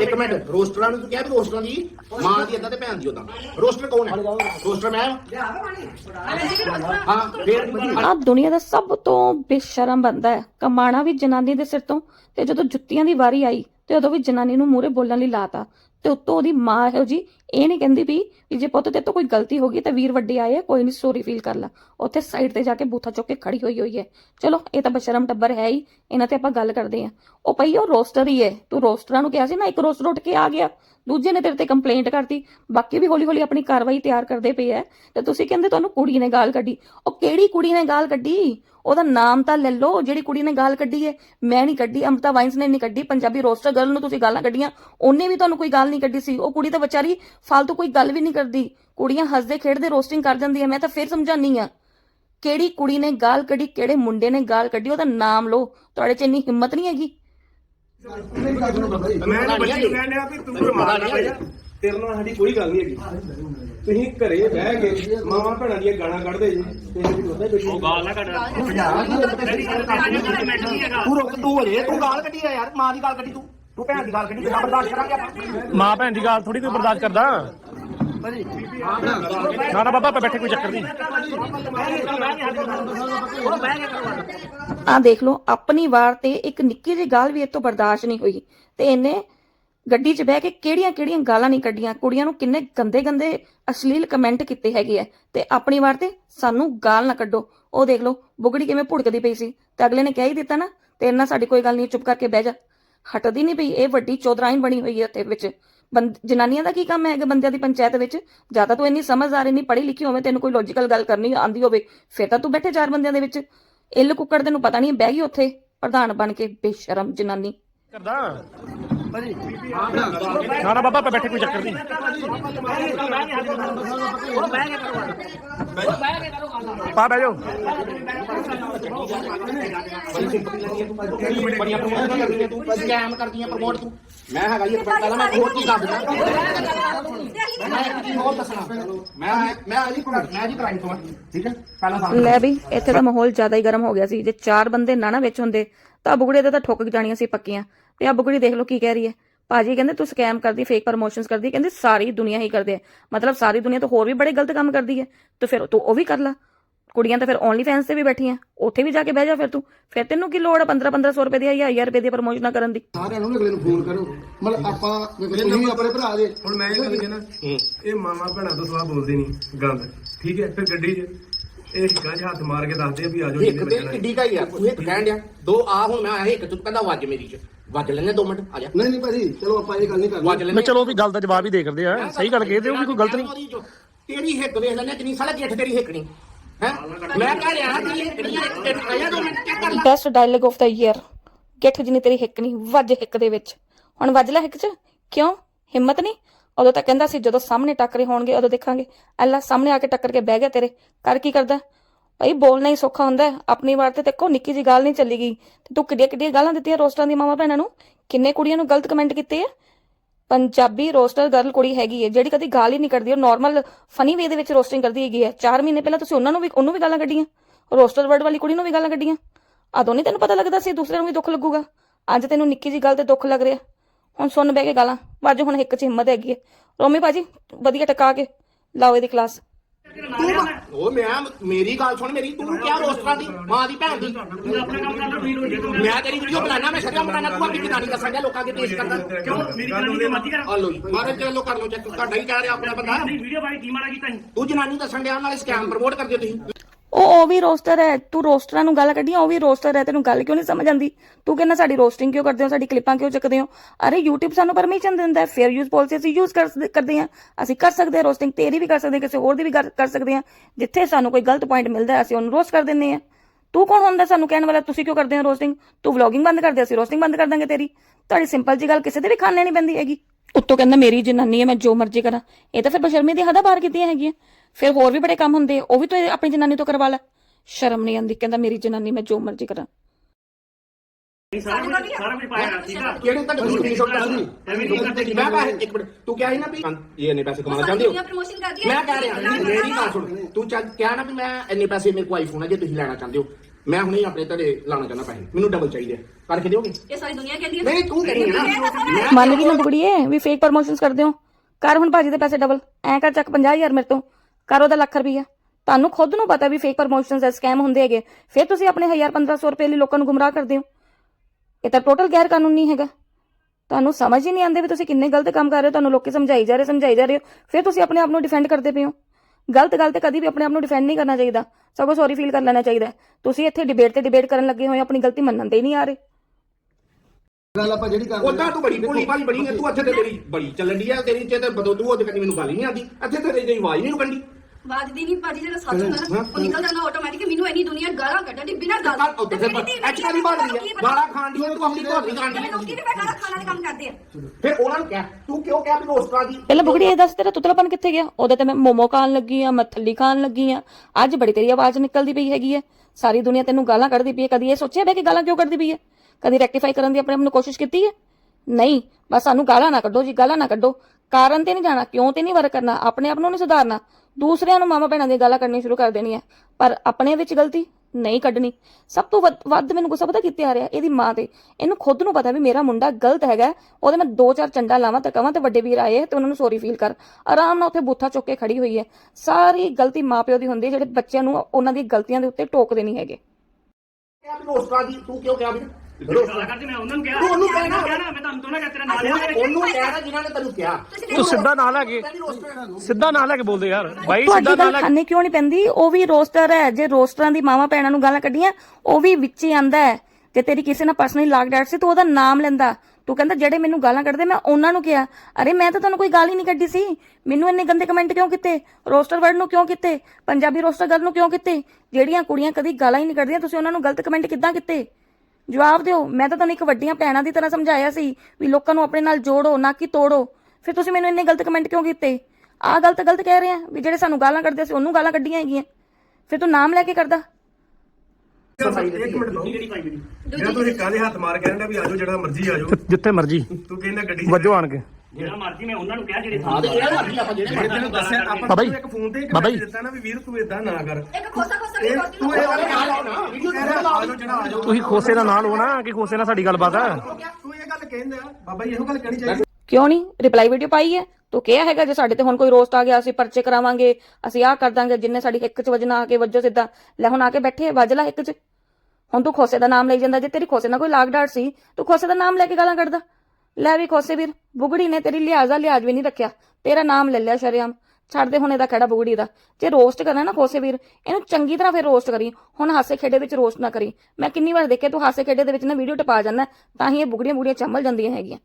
ਇੱਕ ਮਿੰਟ। ਰੋਸਟਰਾਂ ਨੂੰ ਤੂੰ ਕਿਹਾ ਵੀ ਰੋਸਟਰਾਂ ਦੀ? ਮਾਂ ਦੀ ਏਦਾਂ ਤੇ ਭੈਣ ਦੀ ਉਦਾਂ ਰੋਸਟਰ ਕੌਣ ਹੈ? ਰੋਸਟਰ ਮੈਂ? ਹਾਂ। ਹਾਂ ਫੇਰ ਆ ਦੁਨੀਆ ਦਾ ਸਭ ਤੋਂ ਬੇਸ਼ਰਮ ਬੰਦਾ ਹੈ। ਕਮਾਣਾ ਵੀ ਜਨਾਨੀ ਦੇ ਸਿਰ ਤੋਂ ਤੇ ਜਦੋਂ ਜੁੱਤੀਆਂ ਦੀ ਵਾਰੀ ਆਈ ਤੇ ਉਦੋਂ ਵੀ ਜਨਾਨੀ ਨੂੰ ਮੂਹਰੇ ਬੋਲਣ ਲਈ ਲਾਤਾ ਤੇ ਉੱਤੋਂ ਉਹਦੀ ਮਾਂ ਇਹੋ ਜੀ ਇਹ ਨਹੀਂ ਕਹਿੰਦੀ ਵੀ ਜੇ ਪੁੱਤ ਤੇ ਤੋਂ ਕੋਈ ਗਲਤੀ ਹੋ ਗਈ ਤਾਂ ਵੀਰ ਵੱਡੇ ਆਏ ਆ, ਕੋਈ ਨਹੀਂ ਸੋਰੀ ਫੀਲ ਕਰ ਲਾ। ਉੱਥੇ ਸਾਈਡ ਤੇ ਜਾ ਕੇ ਬੂਥਾ ਚੁੱਕ ਕੇ ਖੜੀ ਹੋਈ ਹੋਈ ਹੈ। ਚਲੋ, ਇਹ ਤਾਂ ਬਸ਼ਰਮ ਟੱਬਰ ਹੈ ਹੀ, ਇਹਨਾਂ ਤੇ ਆਪਾਂ ਗੱਲ ਕਰਦੇ ਆ ਉਹ ਪਈ ਉਹ ਰੋਸਟਰ ਹੀ ਹੈ। ਤੂੰ ਰੋਸਟਰਾਂ ਨੂੰ ਕਿਹਾ ਸੀ ਨਾ ਇੱਕ ਰੋਸਟਰ ਉੱਠ ਕੇ ਆ ਗਿਆ। ਦੂਜੇ ਨੇ ਤੇਰੇ ਤੇ ਕੰਪਲੇਂਟ ਕਰਤੀ। ਬਾਕੀ ਵੀ ਹੌਲੀ ਹੌਲੀ ਆਪਣੀ ਕਾਰਵਾਈ ਤਿਆਰ ਕਰਦੇ ਪਏ ਐ ਤੇ ਤੁਸੀਂ ਕਹਿੰਦੇ ਤੁਹਾਨੂੰ ਕੁੜੀ ਨੇ ਗਾਲ ਕੱਢੀ। ਉਹ ਕਿਹੜੀ ਕੁੜੀ ਨੇ ਗਾਲ ਕੱਢੀ? ਉਹਦਾ ਨਾਮ ਤਾਂ ਲੈ ਲਓ, ਜਿਹੜੀ ਕੁੜੀ ਨੇ ਗਾਲ ਕੱਢੀ ਹੈ। ਮੈਂ ਨਹੀਂ ਕੱਢੀ, ਅਮਰਤਾ ਵਾਈਨਸ ਨੇ ਨਹੀਂ ਕੱਢੀ। ਪੰਜਾਬੀ ਰੋਸਟਰ ਗਰਲ ਨੂੰ ਤੁਸੀਂ ਗਾਲਾਂ ਕੱਢੀਆਂ। ਉਹਨੇ ਵੀ ਤੁਹਾਨੂੰ ਕੋਈ ਗੱਲ ਨਹੀਂ ਕੱਢੀ ਸੀ। ਉਹ ਕੁੜੀ ਤਾਂ ਵਿਚਾਰੀ ਫालतू ਕੋਈ ਗੱਲ ਵੀ ਨਹੀਂ ਕਰਦੀ। ਕੁੜੀਆਂ ਹੱਸਦੇ ਖੇਡਦੇ ਰੋਸਟਿੰਗ ਕਰ ਜਾਂਦੀਆਂ। ਮੈਂ ਤਾਂ ਫਿਰ ਸਮਝਾਨੀ ਆ ਕਿਹੜੀ ਕੁੜੀ ਨੇ ਗਾਲ ਕੱਢੀ ਕਿਹੜੇ ਮੁੰਡੇ ਨੇ ਗਾਲ ਕੱਢੀ ਉਹਦਾ ਨਾਮ ਲਓ। ਤੁਹਾਡੇ 'ਚ ਇੰਨੀ ਹਿੰਮਤ ਨਹੀਂ ਹੈਗੀ? ਮੈਂ ਤਾਂ ਬੱਚੀ ਨੂੰ ਕਹਿਣ ਡਿਆ ਵੀ ਤੂੰ ਰਮਾਨ ਨਾ ਪੈ ਜਾ ਤੇਰੇ ਨਾਲ ਸਾਡੀ ਕੋਈ ਗੱਲ ਨਹੀਂ ਹੈਗੀ। ਤੁਸੀਂ ਘਰੇ ਬਹਿ ਕੇ ਮਾਵਾਂ ਭੈਣਾਂ ਦੀਆਂ ਗਾਲਾਂ ਕੱਢਦੇ ਜੀ। ਤੇ ਅਸੀਂ ਉਹਦਾ ਕੁਝ ਉਹ ਗਾਲ ਨਾ ਤੂੰ ਰੁਕ ਤੂੰ ਹਜੇ ਤੂੰ ਗਾਲ ਕੱਢੀ ਆ ਯਾਰ। ਮਾਂ ਦੀ ਗਾਲ ਕੱਢੀ ਤੂੰ। ਤੂੰ ਭੈਣ ਦੀ ਗਾਲ ਕੱਢੀ ਕਿੱਦਾਂ ਬਰਦਾਸ਼ਤ ਕਰਾਂਗੇ ਆਪਾਂ? ਮਾਂ ਭੈਣ ਦੀ ਗੱਲ ਥੋੜੀ ਕੋਈ ਬਰਦਾਸ਼ਤ ਕਰਦਾ। ਨਾ ਨਾ ਬਾਬਾ ਆਪਾਂ ਬੈਠੇ ਕੋਈ ਚੱਕਰ ਨਹੀਂ। ਆ ਦੇਖ ਲਓ ਆਪਣੀ ਵਾਰ ਤੇ ਇੱਕ ਨਿੱਕੀ ਜਿਹੀ ਗਾਲ ਵੀ ਇਹ ਤੋਂ ਬਰਦਾਸ਼ਤ ਨਹੀਂ ਹੋਈ। ਤੇ ਇਹਨੇ ਗੱਡੀ 'ਚ ਬਹਿ ਕੇ ਕਿਹੜੀਆਂ-ਕਿਹੜੀਆਂ ਗਾਲਾਂ ਨਹੀਂ ਕੱਢੀਆਂ? ਕੁੜੀਆਂ ਨੂੰ ਕਿੰਨੇ ਗੰਦੇ-ਗੰਦੇ ਅਸ਼ਲੀਲ ਕਮੈਂਟ ਕੀਤੇ ਹੈਗੇ ਆ। ਤੇ ਆਪਣੀ ਵਾਰ ਤੇ ਸਾਨੂੰ ਗਾਲ ਨਾ ਕੱਢੋ। ਉਹ ਦੇਖ ਲਓ ਬੁਗੜੀ ਕਿਵੇਂ ਭੁੜਕਦੀ ਪਈ ਸੀ। ਤੇ ਅਗਲੇ ਨੇ ਕਹਿ ਹੀ ਦਿੱਤਾ ਨਾ ਤੇਰੇ ਨਾਲ ਸਾਡੀ ਕੋਈ ਗੱਲ ਨਹੀਂ ਚੁੱਪ ਕਰਕੇ ਬਹਿ ਜਾ। ਹਟਦੀ ਨਹੀਂ ਪਈ, ਇਹ ਵੱਡੀ ਚੌਧਰਾਈਨ ਬਣੀ ਹੋਈ ਹੈ ਉੱਥੇ ਵਿੱਚ। ਜਨਾਨੀਆਂ ਦਾ ਕੀ ਕੰਮ ਹੈ ਕਿ ਬੰਦਿਆਂ ਦੀ ਪੰਚਾਇਤ ਵਿੱਚ? ਜਾਂ ਤਾਂ ਤੂੰ ਇੰਨੀ ਸਮਝਦਾਰ, ਇੰਨੀ ਪੜ੍ਹੀ ਲਿਖੀ ਹੋਵੇ, ਤੈਨੂੰ ਕੋਈ ਲੌਜੀਕਲ ਗੱਲ ਕਰਨੀ ਆਂਦੀ ਹੋਵੇ, ਫਿਰ ਤਾਂ ਤੂੰ ਬੈਠੇ ਚਾਰ ਬੰਦਿਆਂ ਦੇ ਵਿੱਚ। ਇੱਲ ਕੁੱਕੜ ਤੈਨੂੰ ਪਤਾ ਨਹੀਂ ਬਹਿ ਗਈ ਉੱਥੇ, ਪ੍ਰਧਾਨ ਬਣ ਕੇ, ਬੇਸ਼ਰਮ ਜਨਾਨੀ। ਕਰਦਾ। ਨਾ ਨਾ ਬਾਬਾ ਆਪਾਂ ਬੈਠੇ ਕੋਈ ਚੱਕਰ ਨਹੀਂ। ਪਾ ਬਹਿ ਜਾਓ। ਬੜੀਆਂ ਪ੍ਰਮੋਟ ਕਰਦੀਆਂ ਤੂੰ ਸਕੈਮ ਕਰਦੀਆਂ ਪ੍ਰਮੋਟ ਤੂੰ ਮੈਂ ਹੈਗਾ ਜੀ ਪਹਿਲਾਂ ਮੈਂ ਹੋਰ ਕੀ ਦੱਸ ਦਿੰਦਾ ਮੈਂ ਇੱਕ ਚੀਜ਼ ਹੋਰ ਦੱਸਣਾ। ਮੈਂ ਮੈਂ ਅਜੀ ਮੈਂ ਜੀ ਕਰਾਈ ਤੋਂ ਠੀਕ ਹੈ? ਪਹਿਲਾਂ ਸਾਹ ਲੈ ਵੀ ਇੱਥੇ ਦਾ ਮਾਹੌਲ ਜ਼ਿਆਦਾ ਹੀ ਗਰਮ ਹੋ ਗਿਆ ਸੀ। ਜੇ ਚਾਰ ਬੰਦੇ ਨਾ ਨਾ ਵਿੱਚ ਹੁੰਦੇ ਤਾਂ ਬੁਗੜੇ ਦੇ ਤਾਂ ਠੁੱਕ ਜਾਣੀਆਂ ਸੀ ਪੱਕੀਆਂ। ਤੇ ਆ ਬੁਗੜੀ ਦੇਖ ਲਓ ਕੀ ਕਹਿ ਰਹੀ ਹੈ। ਭਾਜੀ ਕਹਿੰਦੇ ਤੂੰ ਸਕੈਮ ਕਰਦੀ ਫੇਕ ਪ੍ਰਮੋਸ਼ਨਸ ਕਰਦੀ ਕਹਿੰਦੇ ਸਾਰੀ ਦੁਨੀਆ ਹੀ ਕਰਦੇ ਆ। ਮਤਲਬ ਸਾਰੀ ਦੁਨੀਆ ਤੋਂ ਹੋਰ ਵੀ ਬੜੇ ਗਲਤ ਕੰਮ ਕਰਦੀ ਹੈ। ਤੇ ਫਿਰ ਤੂੰ ਉਹ ਵੀ ਕਰ ਲੈ। ਕੁੜੀਆਂ ਤਾਂ ਫਿਰ ਓਨਲੀ ਫੈਨਸ ਤੇ ਵੀ ਬੈਠੀਆਂ। ਉੱਥੇ ਵੀ ਜਾ ਕੇ ਬਹਿ ਜਾ ਫਿਰ ਤੂੰ। ਫਿਰ ਤੈਨੂੰ ਕੀ ਲੋੜ ਆ 15 1500 ਰੁਪਏ ਦੀ ਜਾਂ 1000 ਰੁਪਏ ਦੀ ਪ੍ਰਮੋਸ਼ਨਾਂ ਕਰਨ ਦੀ? ਸਾਰਿਆਂ ਨੂੰ ਅਗਲੇ ਨੂੰ ਫੋਨ ਕਰੋ। ਮਤਲਬ ਆਪਾਂ ਤੁਸੀਂ ਆਪਣੇ ਭਰਾ ਦੇ ਹੁਣ ਮੈਂ ਇਹ ਗੱਲ ਕਹਿਣਾ ਇਹ ਮਾਵਾਂ ਭੈਣਾਂ ਤੋਂ ਸਵਾਹ ਬੋਲਦੇ ਨਹੀਂ ਗੰਦ। ਠੀਕ ਹੈ ਫਿਰ ਗੱਡੀ 'ਚ। ਇਹ ਹਿੱਕਾਂ 'ਚ ਹੱਥ ਮਾਰ ਕੇ ਦੱਸਦੇ ਆ ਵੀ ਆਜੋ ਇੱਕ ਤੇ ਕਿੱਡੀ ਕਾਈ ਆ ਤੂੰ ਇੱਕ ਕਹਿਣ ਡਿਆ। ਦੋ ਆ ਹੁਣ ਮੈਂ ਆਇਆ ਇੱਕ ਤੂੰ ਕਹਿੰਦਾ ਵੱਜ ਮੇਰੀ ਚ। ਵੱਜ ਲੈਣੇ 2 ਮਿੰਟ ਆ ਜਾ। ਨਹੀਂ ਨਹੀਂ ਭਾਜੀ ਚਲੋ ਆਪਾਂ ਇਹ ਗੱਲ ਨਹੀਂ ਕਰਨੀ ਵੱਜ ਮੈਂ ਲੈਣੇ ਚਲੋ ਵੀ ਗੱਲ ਦਾ ਜਵਾਬ ਹੀ ਦੇ ਕਰਦੇ ਆ। ਸਹੀ ਗੱਲ ਕਹਦੇ ਵੀ ਕੋਈ ਗਲਤ ਨਹੀਂ। ਤੇਰੀ ਹਿੱਕ ਵੇਖ ਲੈਣੇ ਕਿੰਨੀ ਸਾਲਾ ਗਿੱਠ ਤੇਰੀ ਹਿੱਕਣੀ ਹੈ? ਮੈਂ ਕਹਿ ਰਿਹਾ ਤੇਰੀ ਹਿੱਕਣੀ ਇੱਕ ਆਇਆ 2 ਮਿੰਟ ਚੈੱਕ ਕਰ ਲੈ? Best dialogue of the year ਗਿੱਠ ਜਿੰਨੀ ਤੇਰੀ ਹਿੱਕ ਨਹੀਂ ਵੱਜ ਹਿੱਕ ਦੇ ਵਿੱਚ। ਹੁਣ ਵੱਜ ਲੈ ਹਿੱਕ 'ਚ। ਕਿਉਂ? ਹਿੰਮਤ ਨਹੀਂ? ਉਦੋਂ ਤਾਂ ਕਹਿੰਦਾ ਸੀ, ਜਦੋਂ ਸਾਹਮਣੇ ਟੱਕਰੇ ਹੋਣਗੇ, ਉਦੋਂ ਦੇਖਾਂਗੇ। ਅੱਲਾ ਸਾਹਮਣੇ ਆ ਕੇ ਟੱਕਰ ਕੇ ਬਹਿ ਗਿਆ ਤੇਰੇ। ਕਰ ਕੀ ਕਰਦਾ? ਭਾਈ, ਬੋਲਣਾ ਹੀ ਸੌਖਾ ਹੁੰਦਾ ਆਪਣੀ ਵਾਰ ਤੇ ਦੇਖੋ, ਨਿੱਕੀ ਜੀ ਗੱਲ ਨਹੀਂ ਚੱਲੀ ਗਈ। ਤੇ ਤੂੰ ਕਿੱਡੀਆਂ ਕਿੱਡੀਆਂ ਗਾਲਾਂ ਦਿੱਤੀਆਂ ਰੋਸਟਰਾਂ ਦੀ ਮਾਮਾ ਭੈਣਾਂ ਨੂੰ? ਕਿੰਨੇ ਕੁੜੀਆਂ ਨੂੰ ਗਲਤ ਕਮੈਂਟ ਕੀਤੇ ਆ? ਪੰਜਾਬੀ ਰੋਸਟਰ ਗਰਲ ਕੁੜੀ ਹੈਗੀ ਹੈ ਜਿਹੜੀ ਕਦੀ ਗਾਲ ਹੀ ਨਹੀਂ ਕਰਦੀ ਉਹ ਨਾਰਮਲ ਫਨੀ ਵੇ ਦੇ ਵਿੱਚ ਰੋਸਟਿੰਗ ਕਰਦੀ ਹੈਗੀ ਹੈ 4 ਮਹੀਨੇ ਪਹਿਲਾਂ ਤੁਸੀਂ ਉਹਨਾਂ ਨੂੰ ਵੀ, ਉਹਨੂੰ ਵੀ ਗਾਲਾਂ ਕੱਢੀਆਂ। ਰੋਸਟਰ ਵਰਡ ਵਾਲੀ ਕੁੜੀ ਨੂੰ ਵੀ ਗਾਲਾਂ ਕੱਢੀਆਂ। ਅਦੋਂ ਨਹੀਂ ਤੈਨੂੰ ਪਤਾ ਲੱਗਦਾ ਸੀ ਦੂਸਰੇ ਨੂੰ ਵੀ ਦੁੱਖ ਲੱਗੂਗਾ। ਅੱਜ ਤੈਨੂੰ ਨਿੱਕੀ ਜੀ ਗੱਲ ਤੇ ਦੁੱਖ ਲੱਗ ਰਿਹਾ। ਹੁਣ ਸੁਣ ਬਹਿ ਕੇ ਗਾਲਾਂ। ਵਾਜੋ ਹੁਣ ਇੱਕ ਚ ਹਿੰਮਤ ਹੈਗੀ ਹੈ ਰੋਮੀ ਭਾਜੀ ਵਧੀਆ ਟਕਾ ਕੇ ਲਾਓ ਇਹਦੀ ਕਲਾਸ। ਉਹ ਮੈਂ ਮੇਰੀ ਗੱਲ ਸੁਣ ਮੇਰੀ ਤੂੰ ਕਿਆ ਰੋਸਟਰਾਂ ਦੀ ਮਾਂ ਦੀ ਭੈਣ ਦੀ। ਮੈਂ ਤੇਰੀ ਵੀਡੀਓ ਬਣਾਣਾ ਮੈਂ ਸ਼ਰਮ ਬਣਾਣਾ ਤੂੰ ਆਪਣੀ ਦੱਸਣ ਡਿਆ ਲੋਕਾਂ ਅੱਗੇ ਪੇਸ਼ ਕਰਦਾ। ਕਿਉਂ? ਮੇਰੀ ਜਨਾਨੀ ਦੀ ਮਰਜ਼ੀ ਕਰ ਆ ਲੋ ਜੀ ਮਾਰੇ ਚਲੋ ਕਰ ਲੋ ਚੈੱਕ। ਤੁਹਾਡਾ ਹੀ ਕਹਿ ਰਿਹਾ ਆਪਣਾ ਬੰਦਾ। ਵੀਡੀਓ ਬਾਰੇ ਕੀ ਮਾੜਾ ਕੀਤਾ ਤੂੰ ਜਨਾਨੀ ਦੱਸਣ ਡਿਆ ਨਾਲੇ ਸਕੈਮ ਪ੍ਰਮੋਟ ਕਰਦੇ ਹੋ ਤੁਸੀਂ। ਉਹ ਉਹ ਵੀ ਰੋਸਟਰ ਹੈ, ਤੂੰ ਰੋਸਟਰਾਂ ਨੂੰ ਗੱਲ ਕੱਢੀਆਂ ਉਹ ਵੀ ਰੋਸਟਰ ਹੈ, ਤੈਨੂੰ ਗੱਲ ਕਿਉਂ ਨਹੀਂ ਸਮਝ ਆਉਂਦੀ? ਤੂੰ ਕਹਿੰਦਾ ਸਾਡੀ ਰੋਸਟਿੰਗ ਕਿਉਂ ਕਰਦੇ ਹੋ, ਸਾਡੀ ਕਲਿੱਪਾਂ ਕਿਉਂ ਚੱਕਦੇ ਹੋ? ਅਰੇ YouTube ਸਾਨੂੰ ਪਰਮਿਸ਼ਨ ਦਿੰਦਾ ਹੈ ਫੇਅਰ ਯੂਜ਼ ਪਾਲਿਸੀ ਅਸੀਂ ਯੂਜ਼ ਕਰਦੇ ਹਾਂ। ਅਸੀਂ ਕਰ ਸਕਦੇ ਹਾਂ ਰੋਸਟਿੰਗ, ਤੇਰੀ ਵੀ ਕਰ ਸਕਦੇ ਹਾਂ, ਕਿਸੇ ਹੋਰ ਦੀ ਵੀ ਕਰ ਸਕਦੇ ਹਾਂ। ਜਿੱਥੇ ਸਾਨੂੰ ਕੋਈ ਗਲਤ ਪੁਆਇੰਟ ਮਿਲਦਾ ਹੈ, ਅਸੀਂ ਉਹਨੂੰ ਰੋਸਟ ਕਰ ਦਿੰਦੇ ਹਾਂ। ਤੂੰ ਕੌਣ ਹੁੰਦਾ ਸਾਨੂੰ ਕਹਿਣ ਵਾਲਾ, ਤੁਸੀਂ ਕਿਉਂ ਕਰਦੇ ਹੋ ਰੋਸਟਿੰਗ ਤੂੰ ਵਲੌਗਿੰਗ ਬੰਦ ਕਰ ਦੇ, ਅਸੀਂ ਰੋਸਟਿੰਗ ਬੰਦ ਕਰ ਦਾਂਗੇ ਤੇਰੀ। ਤੁਹਾਡੀ ਸਿੰਪਲ ਜੀ ਗੱਲ ਕਿਸੇ ਦੇ ਵੀ ਖਾਣੇ ਨਹੀਂ ਪੈਂਦੀ ਹੈਗੀ। ਉੱਤੋਂ ਕਹਿੰਦਾ, ਮੇਰੀ ਜਨਾਨੀ ਹੈ, ਮੈਂ ਜੋ ਮਰਜ਼ੀ ਕਰਾਂ। ਇਹ ਤਾਂ ਫਿਰ ਬਸ਼ਰਮੀ ਦੀ ਹੱਦਾਂ ਬਾਹਰ ਕੀਤੀਆਂ ਹੈਗੀਆਂ। ਫਿਰ ਹੋਰ ਵੀ ਬੜੇ ਕੰਮ ਹੁੰਦੇ ਆ, ਉਹ ਵੀ ਤੂੰ ਆਪਣੀ ਜਨਾਨੀ ਤੋਂ ਕਰਵਾ ਲੈ। ਸ਼ਰਮ ਨਹੀਂ ਆਉਂਦੀ ਕਹਿੰਦਾ ਮੇਰੀ ਜਨਾਨੀ ਮੈਂ ਜੋ ਮਰਜ਼ੀ ਕਰਾਂ। ਸਾਰਾ ਕੁਝ ਸਾਰਾ ਕੁਝ ਪਾਇਆ ਠੀਕ ਆ ਕਿਹੜੇ ਤੱਕ ਤੁਸੀਂ ਸਕਰੀਨਸ਼ਾਟ ਕਰ ਲਈ ਮੈਂ ਪੈਸੇ ਇੱਕ ਮਿੰਟ ਤੂੰ ਕਿਹਾ ਸੀ ਨਾ ਵੀ ਇਹ ਇੰਨੇ ਪੈਸੇ ਕਮਾਉਣਾ ਚਾਹੁੰਦੇ ਹੋ? ਪ੍ਰਮੋਸ਼ਨ ਕਰਦੀ ਹੈ ਮੈਂ ਕਹਿ ਰਿਹਾ ਮੇਰੀ ਗੱਲ ਸੁਣ। ਤੂੰ ਚੱਲ ਕਿਹਾ ਨਾ ਵੀ ਮੈਂ ਇੰਨੇ ਪੈਸੇ ਮੇਰੇ ਕੋਲ ਆਈਫੋਨ ਹੈ ਜੇ ਤੁਸੀਂ ਲੈਣਾ ਚਾਹੁੰਦੇ ਹੋ। ਮੈਂ ਹੁਣੇ ਹੀ ਆਪਣੇ ਘਰੇ ਲਾਣਾ ਚਾਹੁੰਦਾ ਪੈਸੇ। ਮੈਨੂੰ ਡਬਲ ਚਾਹੀਦੇ ਆ। ਕਰਕੇ ਦਿਓਗੇ ਇਹ ਸਾਰੀ ਦੁਨੀਆ ਕਹਿੰਦੀ ਹੈ ਨਹੀਂ ਤੂੰ ਕਹਿੰਦੀ ਹੈ ਨਾ। ਮੰਨ ਗਈ ਨਾ ਬੁਗੜੀਏ ਵੀ ਫੇਕ ਪ੍ਰਮੋਸ਼ਨਸ ਕਰਦੇ ਹੋ। ਕਰ ਹੁਣ ਭਾਜੀ ਦੇ ਪੈਸੇ ਡਬਲ ਐ ਕਰ ਚੱਕ 50000 ਮੇਰੇ ਤੋਂ। ਕਰ ਉਹਦਾ ਲੱਖ ਰੁਪਈਆ। ਤੁਹਾਨੂੰ ਖੁਦ ਨੂੰ ਪਤਾ ਵੀ ਫੇਕ ਪ੍ਰਮੋਸ਼ਨਸ ਐ ਸਕੈਮ ਹੁੰਦੇ ਹੈਗੇ। ਫਿਰ ਤੁਸੀਂ ਆਪਣੇ 1000 1500 ਰੁਪਏ ਲਈ ਲੋਕਾਂ ਨੂੰ ਗੁੰਮਰਾਹ ਕਰਦੇ ਹੋ। ਇਹ ਤਾਂ ਟੋਟਲ ਗੈਰ ਕਾਨੂੰਨੀ ਹੈਗਾ। ਤੁਹਾਨੂੰ ਸਮਝ ਹੀ ਨਹੀਂ ਆਉਂਦੇ ਵੀ ਤੁਸੀਂ ਕਿੰਨੇ ਗਲਤ ਕੰਮ ਕਰ ਰਹੇ ਹੋ ਤੁਹਾਨੂੰ ਲੋਕੀ ਸਮਝਾਈ ਜਾ ਰਹੇ ਸਮਝਾਈ ਜਾ ਰਹੇ ਹੋ। ਫਿਰ ਤੁਸੀਂ ਆਪਣੇ ਆਪ ਨੂੰ ਡਿਫੈਂਡ ਕਰਦੇ ਪਏ ਹੋ। ਗਲਤ ਗੱਲ ਤੇ ਕਦੀ ਵੀ ਆਪਣੇ ਆਪ ਨੂੰ ਡਿਫੈਂਡ ਨਹੀਂ ਕਰਨਾ ਚਾਹੀਦਾ। ਸਗੋਂ ਸੌਰੀ ਫੀਲ ਕਰ ਲੈਣਾ ਚਾਹੀਦਾ ਹੈ। ਤੁਸੀਂ ਇੱਥੇ ਡਿਬੇਟ ਤੇ ਡਿਬੇਟ ਕਰਨ ਲੱਗੇ ਹੋਏ ਹੋ, ਆਪਣੀ ਗਲਤੀ ਮੰਨਣ ਤੇ ਹੀ ਨਹੀਂ ਆ ਰਹੇ। ਗੱਲ ਆਪਾਂ ਜਿਹੜੀ ਕਰ ਉਦਾਂ ਤੂੰ ਬੜੀ ਭੋਲੀ ਭਾਲੀ ਬਣੀ ਹੈ ਤੂੰ ਇੱਥੇ ਤੇ ਤੇਰੀ ਬੜੀ ਚੱਲਣ ਦੀ ਆ ਤੇਰੀ ਤੇ ਬਦੋ ਤੂੰ ਉਹਦੇ ਕਦੀ ਮੈਨੂੰ ਗੱਲ ਹੀ ਨਹੀਂ ਆਦੀ ਇੱਥੇ ਤੇਰੇ ਦੀ ਆਵਾਜ਼ ਨਹੀਂ ਨਿਕਲਦੀ ਵੱਜਦੀ ਨਹੀਂ ਭਾਜੀ ਜਿਹੜਾ ਸੱਚ ਹੁੰਦਾ ਨਾ ਉਹ ਨਿਕਲ ਜਾਂਦਾ ਆਟੋਮੈਟਿਕ ਮੈਨੂੰ ਇੰਨੀ ਦੁਨੀਆ ਗਾਲਾਂ ਕੱਢਣ ਦੀ ਬਿਨਾਂ ਗੱਲ। ਕੱਲ ਉੱਤੇ ਫਿਰ ਐਚ ਕਾਦੀ ਬਾਤ ਰਹੀ ਹੈ ਗਾਲਾਂ ਖਾਣ ਦੀ ਹੈ, ਤੂੰ ਆਪਣੀ ਘਰ ਦੀ ਖਾਣ ਦੀ ਲੋਕੀ ਵੀ ਗਾਲਾਂ ਖਾਣਾ ਦੇ ਕੰਮ ਕਰਦੇ ਆ। ਫਿਰ ਉਹਨਾਂ ਨੂੰ ਕਹਿ ਤੂੰ ਕਿਉਂ ਕਹਿ ਵੀ ਰੋਸਟਰਾਂ ਦੀ? ਪਹਿਲਾਂ ਬੁਗੜੀ ਇਹ ਦੱਸ ਤੇਰਾ ਤੁਤਲਾਪਨ ਕਿੱਥੇ ਗਿਆ? ਉਹਦੇ ਤੇ ਮੈਂ ਮੋਮੋ ਖਾਣ ਲੱਗੀ ਆ ਮੈਂ ਥੱਲੀ ਖਾਣ ਲੱਗੀ ਆ। ਅੱਜ ਬੜੀ ਤੇਰੀ ਆਵਾਜ਼ ਨਿਕਲਦੀ ਪਈ ਹੈਗੀ ਹੈ। ਸਾਰੀ ਦੁਨੀਆ ਤੈਨੂੰ ਗਾਲਾਂ ਕੱਢਦੀ ਪਈ ਹੈ। ਕਦੀ ਇਹ ਸੋਚਿਆ ਬੈ ਕਿ ਗਾਲਾਂ ਕਿਉਂ ਕੱਢਦੀ ਪਈ ਹੈ? ਕਦੀ ਰੈਕਟੀਫਾਈ ਕਰਨ ਦੀ ਆਪਣੇ ਆਪ ਨੂੰ ਕੋਸ਼ਿਸ਼ ਕੀਤੀ ਹੈ? ਨਹੀਂ ਬਸ ਸਾਨੂੰ ਗਾਲਾਂ ਨਾ ਕੱਢੋ ਜੀ ਗਾਲਾਂ ਨਾ ਕੱਢੋ। ਕਾਰਨ ਤੇ ਨਹੀਂ ਜਾਣਾ, ਕਿਉਂ ਤੇ ਨਹੀਂ ਵਰਕ ਕਰਨਾ, ਆਪਣੇ ਆਪ ਨੂੰ ਨਹੀਂ ਸੁਧਾਰਨਾ। ਦੂਸਰਿਆਂ ਨੂੰ ਮਾਮਾ ਭੈਣਾਂ ਦੀਆਂ ਗਾਲਾਂ ਕੱਢਣੀ ਸ਼ੁਰੂ ਕਰ ਦੇਣੀ ਹੈ ਪਰ ਆਪਣੇ ਵਿੱਚ ਗਲਤੀ ਨਹੀਂ ਕੱਢਣੀ। ਸਭ ਤੋਂ ਵੱਧ- ਮੈਨੂੰ ਗੁੱਸਾ ਪਤਾ ਕਿੱਥੇ ਆ ਰਿਹਾ? ਇਹਦੀ ਮਾਂ ਤੇ। ਇਹਨੂੰ ਖੁਦ ਨੂੰ ਪਤਾ ਵੀ ਮੇਰਾ ਮੁੰਡਾ ਗਲਤ ਹੈਗਾ ਉਹਦੇ ਮੈਂ ਦੋ ਚਾਰ ਚੰਡਾ ਲਾਵਾਂ ਤੇ ਕਵਾਂ ਤੇ ਵੱਡੇ ਵੀਰ ਆਏ ਤੇ ਉਹਨਾਂ ਨੂੰ ਸੌਰੀ ਫੀਲ ਕਰ। ਆਰਾਮ ਨਾਲ ਉੱਥੇ ਬੂਥਾ ਚੁੱਕ ਕੇ ਖੜੀ ਹੋਈ ਹੈ। ਸਾਰੀ ਗਲਤੀ ਮਾਪਿਓ ਦੀ ਹੁੰਦੀ ਹੈ, ਜਿਹੜੇ ਬੱਚਿਆਂ ਨੂੰ ਉਹਨਾਂ ਦੀ ਗਲਤੀਆਂ ਦੇ ਉੱਤੇ ਟੋਕਦੇ ਨਹੀਂ ਹੈਗੇ। ਕਹਿ ਵੀ ਦੀ, ਤੂੰ ਕਿਉਂ ਕਹਿ ਵੀ ਰੋਸਟਰਾਂ ਕਰਦੇ ਮੈਂ ਉਹਨਾਂ ਨੂੰ ਕਿਹਾ ਤੂੰ ਉਹਨੂੰ ਕਹਿਣਾ। ਕਹਿਣਾ ਮੈਂ ਤੁਹਾਨੂੰ ਦੋਨਾਂ ਤੇਰਾ ਉਹਨੂੰ ਕਹਿਣਾ ਜਿਨ੍ਹਾਂ ਨੇ ਤੈਨੂੰ ਕਿਹਾ। ਤੂੰ ਸਿੱਧਾ ਨਾਂ ਲੈ ਕੇ ਸਿੱਧਾ ਨਾਂ ਲੈ ਕੇ ਬੋਲਦੇ ਯਾਰ। ਬਾਈ ਤੁਹਾਡੀ ਸਿੱਧਾ ਨਾਂ ਗੱਲ ਲੈ ਕੇ ਖਾਨੇ ਕਿਉਂ ਨਹੀਂ ਪੈਂਦੀ? ਉਹ ਵੀ ਰੋਸਟਰ ਹੈ ਜੇ ਰੋਸਟਰਾਂ ਦੀ ਮਾਵਾਂ ਭੈਣਾਂ ਨੂੰ ਗਾਲਾਂ ਕੱਢੀਆਂ ਉਹ ਵੀ ਵਿੱਚ ਹੀ ਆਂਦਾ ਹੈ। ਜੇ ਤੇਰੀ ਕਿਸੇ ਨਾਲ ਪਰਸਨਲੀ ਲਾਗ ਡੈਟ ਸੀ ਤੂੰ ਉਹਦਾ ਨਾਮ ਲੈਂਦਾ। ਤੂੰ ਕਹਿੰਦਾ ਜਿਹੜੇ ਮੈਨੂੰ ਗਾਲਾਂ ਕੱਢਦੇ ਮੈਂ ਉਹਨਾਂ ਨੂੰ ਕਿਹਾ। ਅਰੇ ਮੈਂ ਤਾਂ ਤੁਹਾਨੂੰ ਕੋਈ ਗਾਲ ਹੀ ਨਹੀਂ ਕੱਢੀ ਸੀ। ਮੈਨੂੰ ਇੰਨੇ ਗੰਦੇ ਕਮੈਂਟ ਕਿਉਂ ਕੀਤੇ? ਰੋਸਟਰ ਵਰਡ ਨੂੰ ਕਿਉਂ ਕੀਤੇ? ਪੰਜਾਬੀ ਰੋਸਟਰ ਗੱਲ ਨੂੰ ਕਿਉਂ ਕੀਤੇ? ਜਿਹੜੀਆਂ ਕੁੜੀਆਂ ਕਦੀ ਗਾਲਾਂ ਹੀ ਨਹੀਂ ਕੱਢਦੀਆਂ ਤੁਸੀਂ ਉਹਨਾਂ ਨੂੰ ਗਲਤ ਕਮੈਂਟ ਕਿੱਦਾਂ ਕੀਤੇ? ਜਵਾਬ ਦਿਓ। ਮੈਂ ਤਾਂ ਤੁਹਾਨੂੰ ਇੱਕ ਵੱਡੀਆਂ ਭੈਣਾਂ ਦੀ ਤਰ੍ਹਾਂ ਸਮਝਾਇਆ ਸੀ ਵੀ ਲੋਕਾਂ ਨੂੰ ਆਪਣੇ ਨਾਲ ਜੋੜੋ ਨਾ ਕਿ ਤੋੜੋ। ਫਿਰ ਤੁਸੀਂ ਮੈਨੂੰ ਇੰਨੇ ਗਲਤ ਕਮੈਂਟ ਕਿਉਂ ਕੀਤੇ? ਆਹ ਗਲਤ ਗਲਤ ਕਹਿ ਰਹੇ ਆ ਵੀ ਜਿਹੜੇ ਸਾਨੂੰ ਗਾਲਾਂ ਕੱਢਦੇ ਸੀ ਉਹਨੂੰ ਗਾਲਾਂ ਕੱਢੀਆਂ ਹੈਗੀਆਂ। ਫਿਰ ਤੂੰ ਨਾਮ ਲੈ ਕੇ ਕਰਦਾ। ਇੱਕ ਮਿੰਟ ਦੋ ਜਿਹੜਾ ਤੂੰ ਕਾਲੇ ਹੱਥ ਮਾਰ ਕੇ ਕਹਿੰਦਾ ਵੀ ਆਜੋ ਜਿਹੜਾ ਮਰਜ਼ੀ ਆਜੋ ਜਿੱਥੇ ਮਰਜ਼ੀ। ਤੂੰ ਕਹਿੰਦਾ ਗੱਡੀ 'ਚ ਵੱਜੋ ਆਣ ਕੇ। ਜਿਹੜਾ ਮਰਜ਼ੀ ਮੈਂ ਉਹਨਾਂ ਨੂੰ ਕਿਹਾ ਜਿਹੜੇ ਹਾਂ ਤੇ ਜਿਹੜਾ ਮਰਜ਼ੀ ਆਪਾਂ ਜਿਹੜੇ ਜਿਹੜੇ ਤੈਨੂੰ ਦੱਸਿਆ ਆਪਾਂ ਬਾਬਾ ਨੂੰ ਜੀ, ਇੱਕ ਫੋਨ ਤੇ ਇੱਕ ਬਾਬਾ ਮੈਸੇਜ ਜੀ। ਦਿੱਤਾ ਨਾ ਵੀ ਵੀਰ ਤੂੰ ਇਦਾਂ ਨਾ ਕਰ। ਇੱਕ ਖੋਸਾ ਖੋਸਾ ਇਹ ਤੂੰ ਇਹ ਵਾਲੀ ਆ ਆਜੋ ਜਿਹੜਾ ਆਜੋ। ਤੁਸੀਂ ਖੋਸੇ ਦਾ ਨਾਂ ਲਓ ਨਾ ਕਿ ਖੋਸੇ ਨਾਲ ਸਾਡੀ ਗੱਲਬਾਤ ਆ? ਤੂੰ ਇਹ ਗੱਲ ਕਹਿੰਦਾ ਬਾਬਾ ਜੀ ਇਹੋ ਗੱਲ ਕਹਿਣੀ ਚਾਹੀਦੀ। ਕਿਉਂ ਨਹੀਂ? ਰਿਪਲਾਈ ਵੀਡੀਓ ਪਾਈ ਹੈ। ਤੂੰ ਕਿਹਾ ਹੈਗਾ ਜੇ ਸਾਡੇ ਤੇ ਹੁਣ ਕੋਈ ਰੋਸਟ ਆ ਗਿਆ ਅਸੀਂ ਪਰਚੇ ਕਰਾਵਾਂਗੇ ਅਸੀਂ ਆਹ ਕਰ ਦਾਂਗੇ ਜਿੰਨੇ ਸਾਡੀ ਹਿੱਕ 'ਚ ਵਜਣਾ ਆ ਕੇ ਵੱਜੋ ਸਿੱਧਾ। ਲੈ ਹੁਣ ਆ ਕੇ ਬੈਠੇ ਵੱਜ ਲੈ ਹਿੱਕ 'ਚ। ਹੁਣ ਤੂੰ ਖੋਸੇ ਦਾ ਨਾਮ ਲਈ ਜਾਂਦਾ ਜੇ ਤੇਰੀ ਖੋਸੇ ਨਾਲ ਕੋਈ ਲਾਗ ਡਾਟ ਸੀ ਤੂੰ ਖੋਸੇ ਦਾ ਨਾਮ ਲੈ ਕੇ ਗਾਲਾਂ ਕੱਢਦਾ। ਲੈ ਵੀ ਖੋਸੇ ਵੀਰ ਬੁਗੜੀ ਨੇ ਤੇਰੀ ਲਿਹਾਜ਼ਾ ਲਿਹਾਜ਼ ਵੀ ਨਹੀਂ ਰੱਖਿਆ। ਤੇਰਾ ਨਾਮ ਲੈ ਲਿਆ ਸ਼ਰਿਆਮ। ਛੱਡ ਦੇ ਹੁਣ ਇਹਦਾ ਖੜਾ ਬੁਗੜੀ ਦਾ। ਜੇ ਰੋਸਟ ਕਰਨਾ ਨਾ ਖੋਸੇ ਵੀਰ ਇਹਨੂੰ ਚੰਗੀ ਤਰ੍ਹਾਂ ਫਿਰ ਰੋਸਟ ਕਰੀ। ਹੁਣ ਹਾਸੇ ਖੇਡੇ ਵਿੱਚ ਰੋਸਟ ਨਾ ਕਰੀ। ਮੈਂ ਕਿੰਨੀ ਵਾਰ ਦੇਖਿਆ ਤੂੰ ਹਾਸੇ ਖੇਡੇ ਦੇ ਵਿੱਚ ਨਾ ਵੀਡੀਓ ਟਪਾ ਜਾਂਦਾ ਤਾਂ ਹੀ ਇਹ ਬੁਗੜੀਆਂ ਬੁਗੜੀਆਂ ਚੰਬਲ ਜਾਂਦੀਆਂ ਹੈਗੀਆਂ।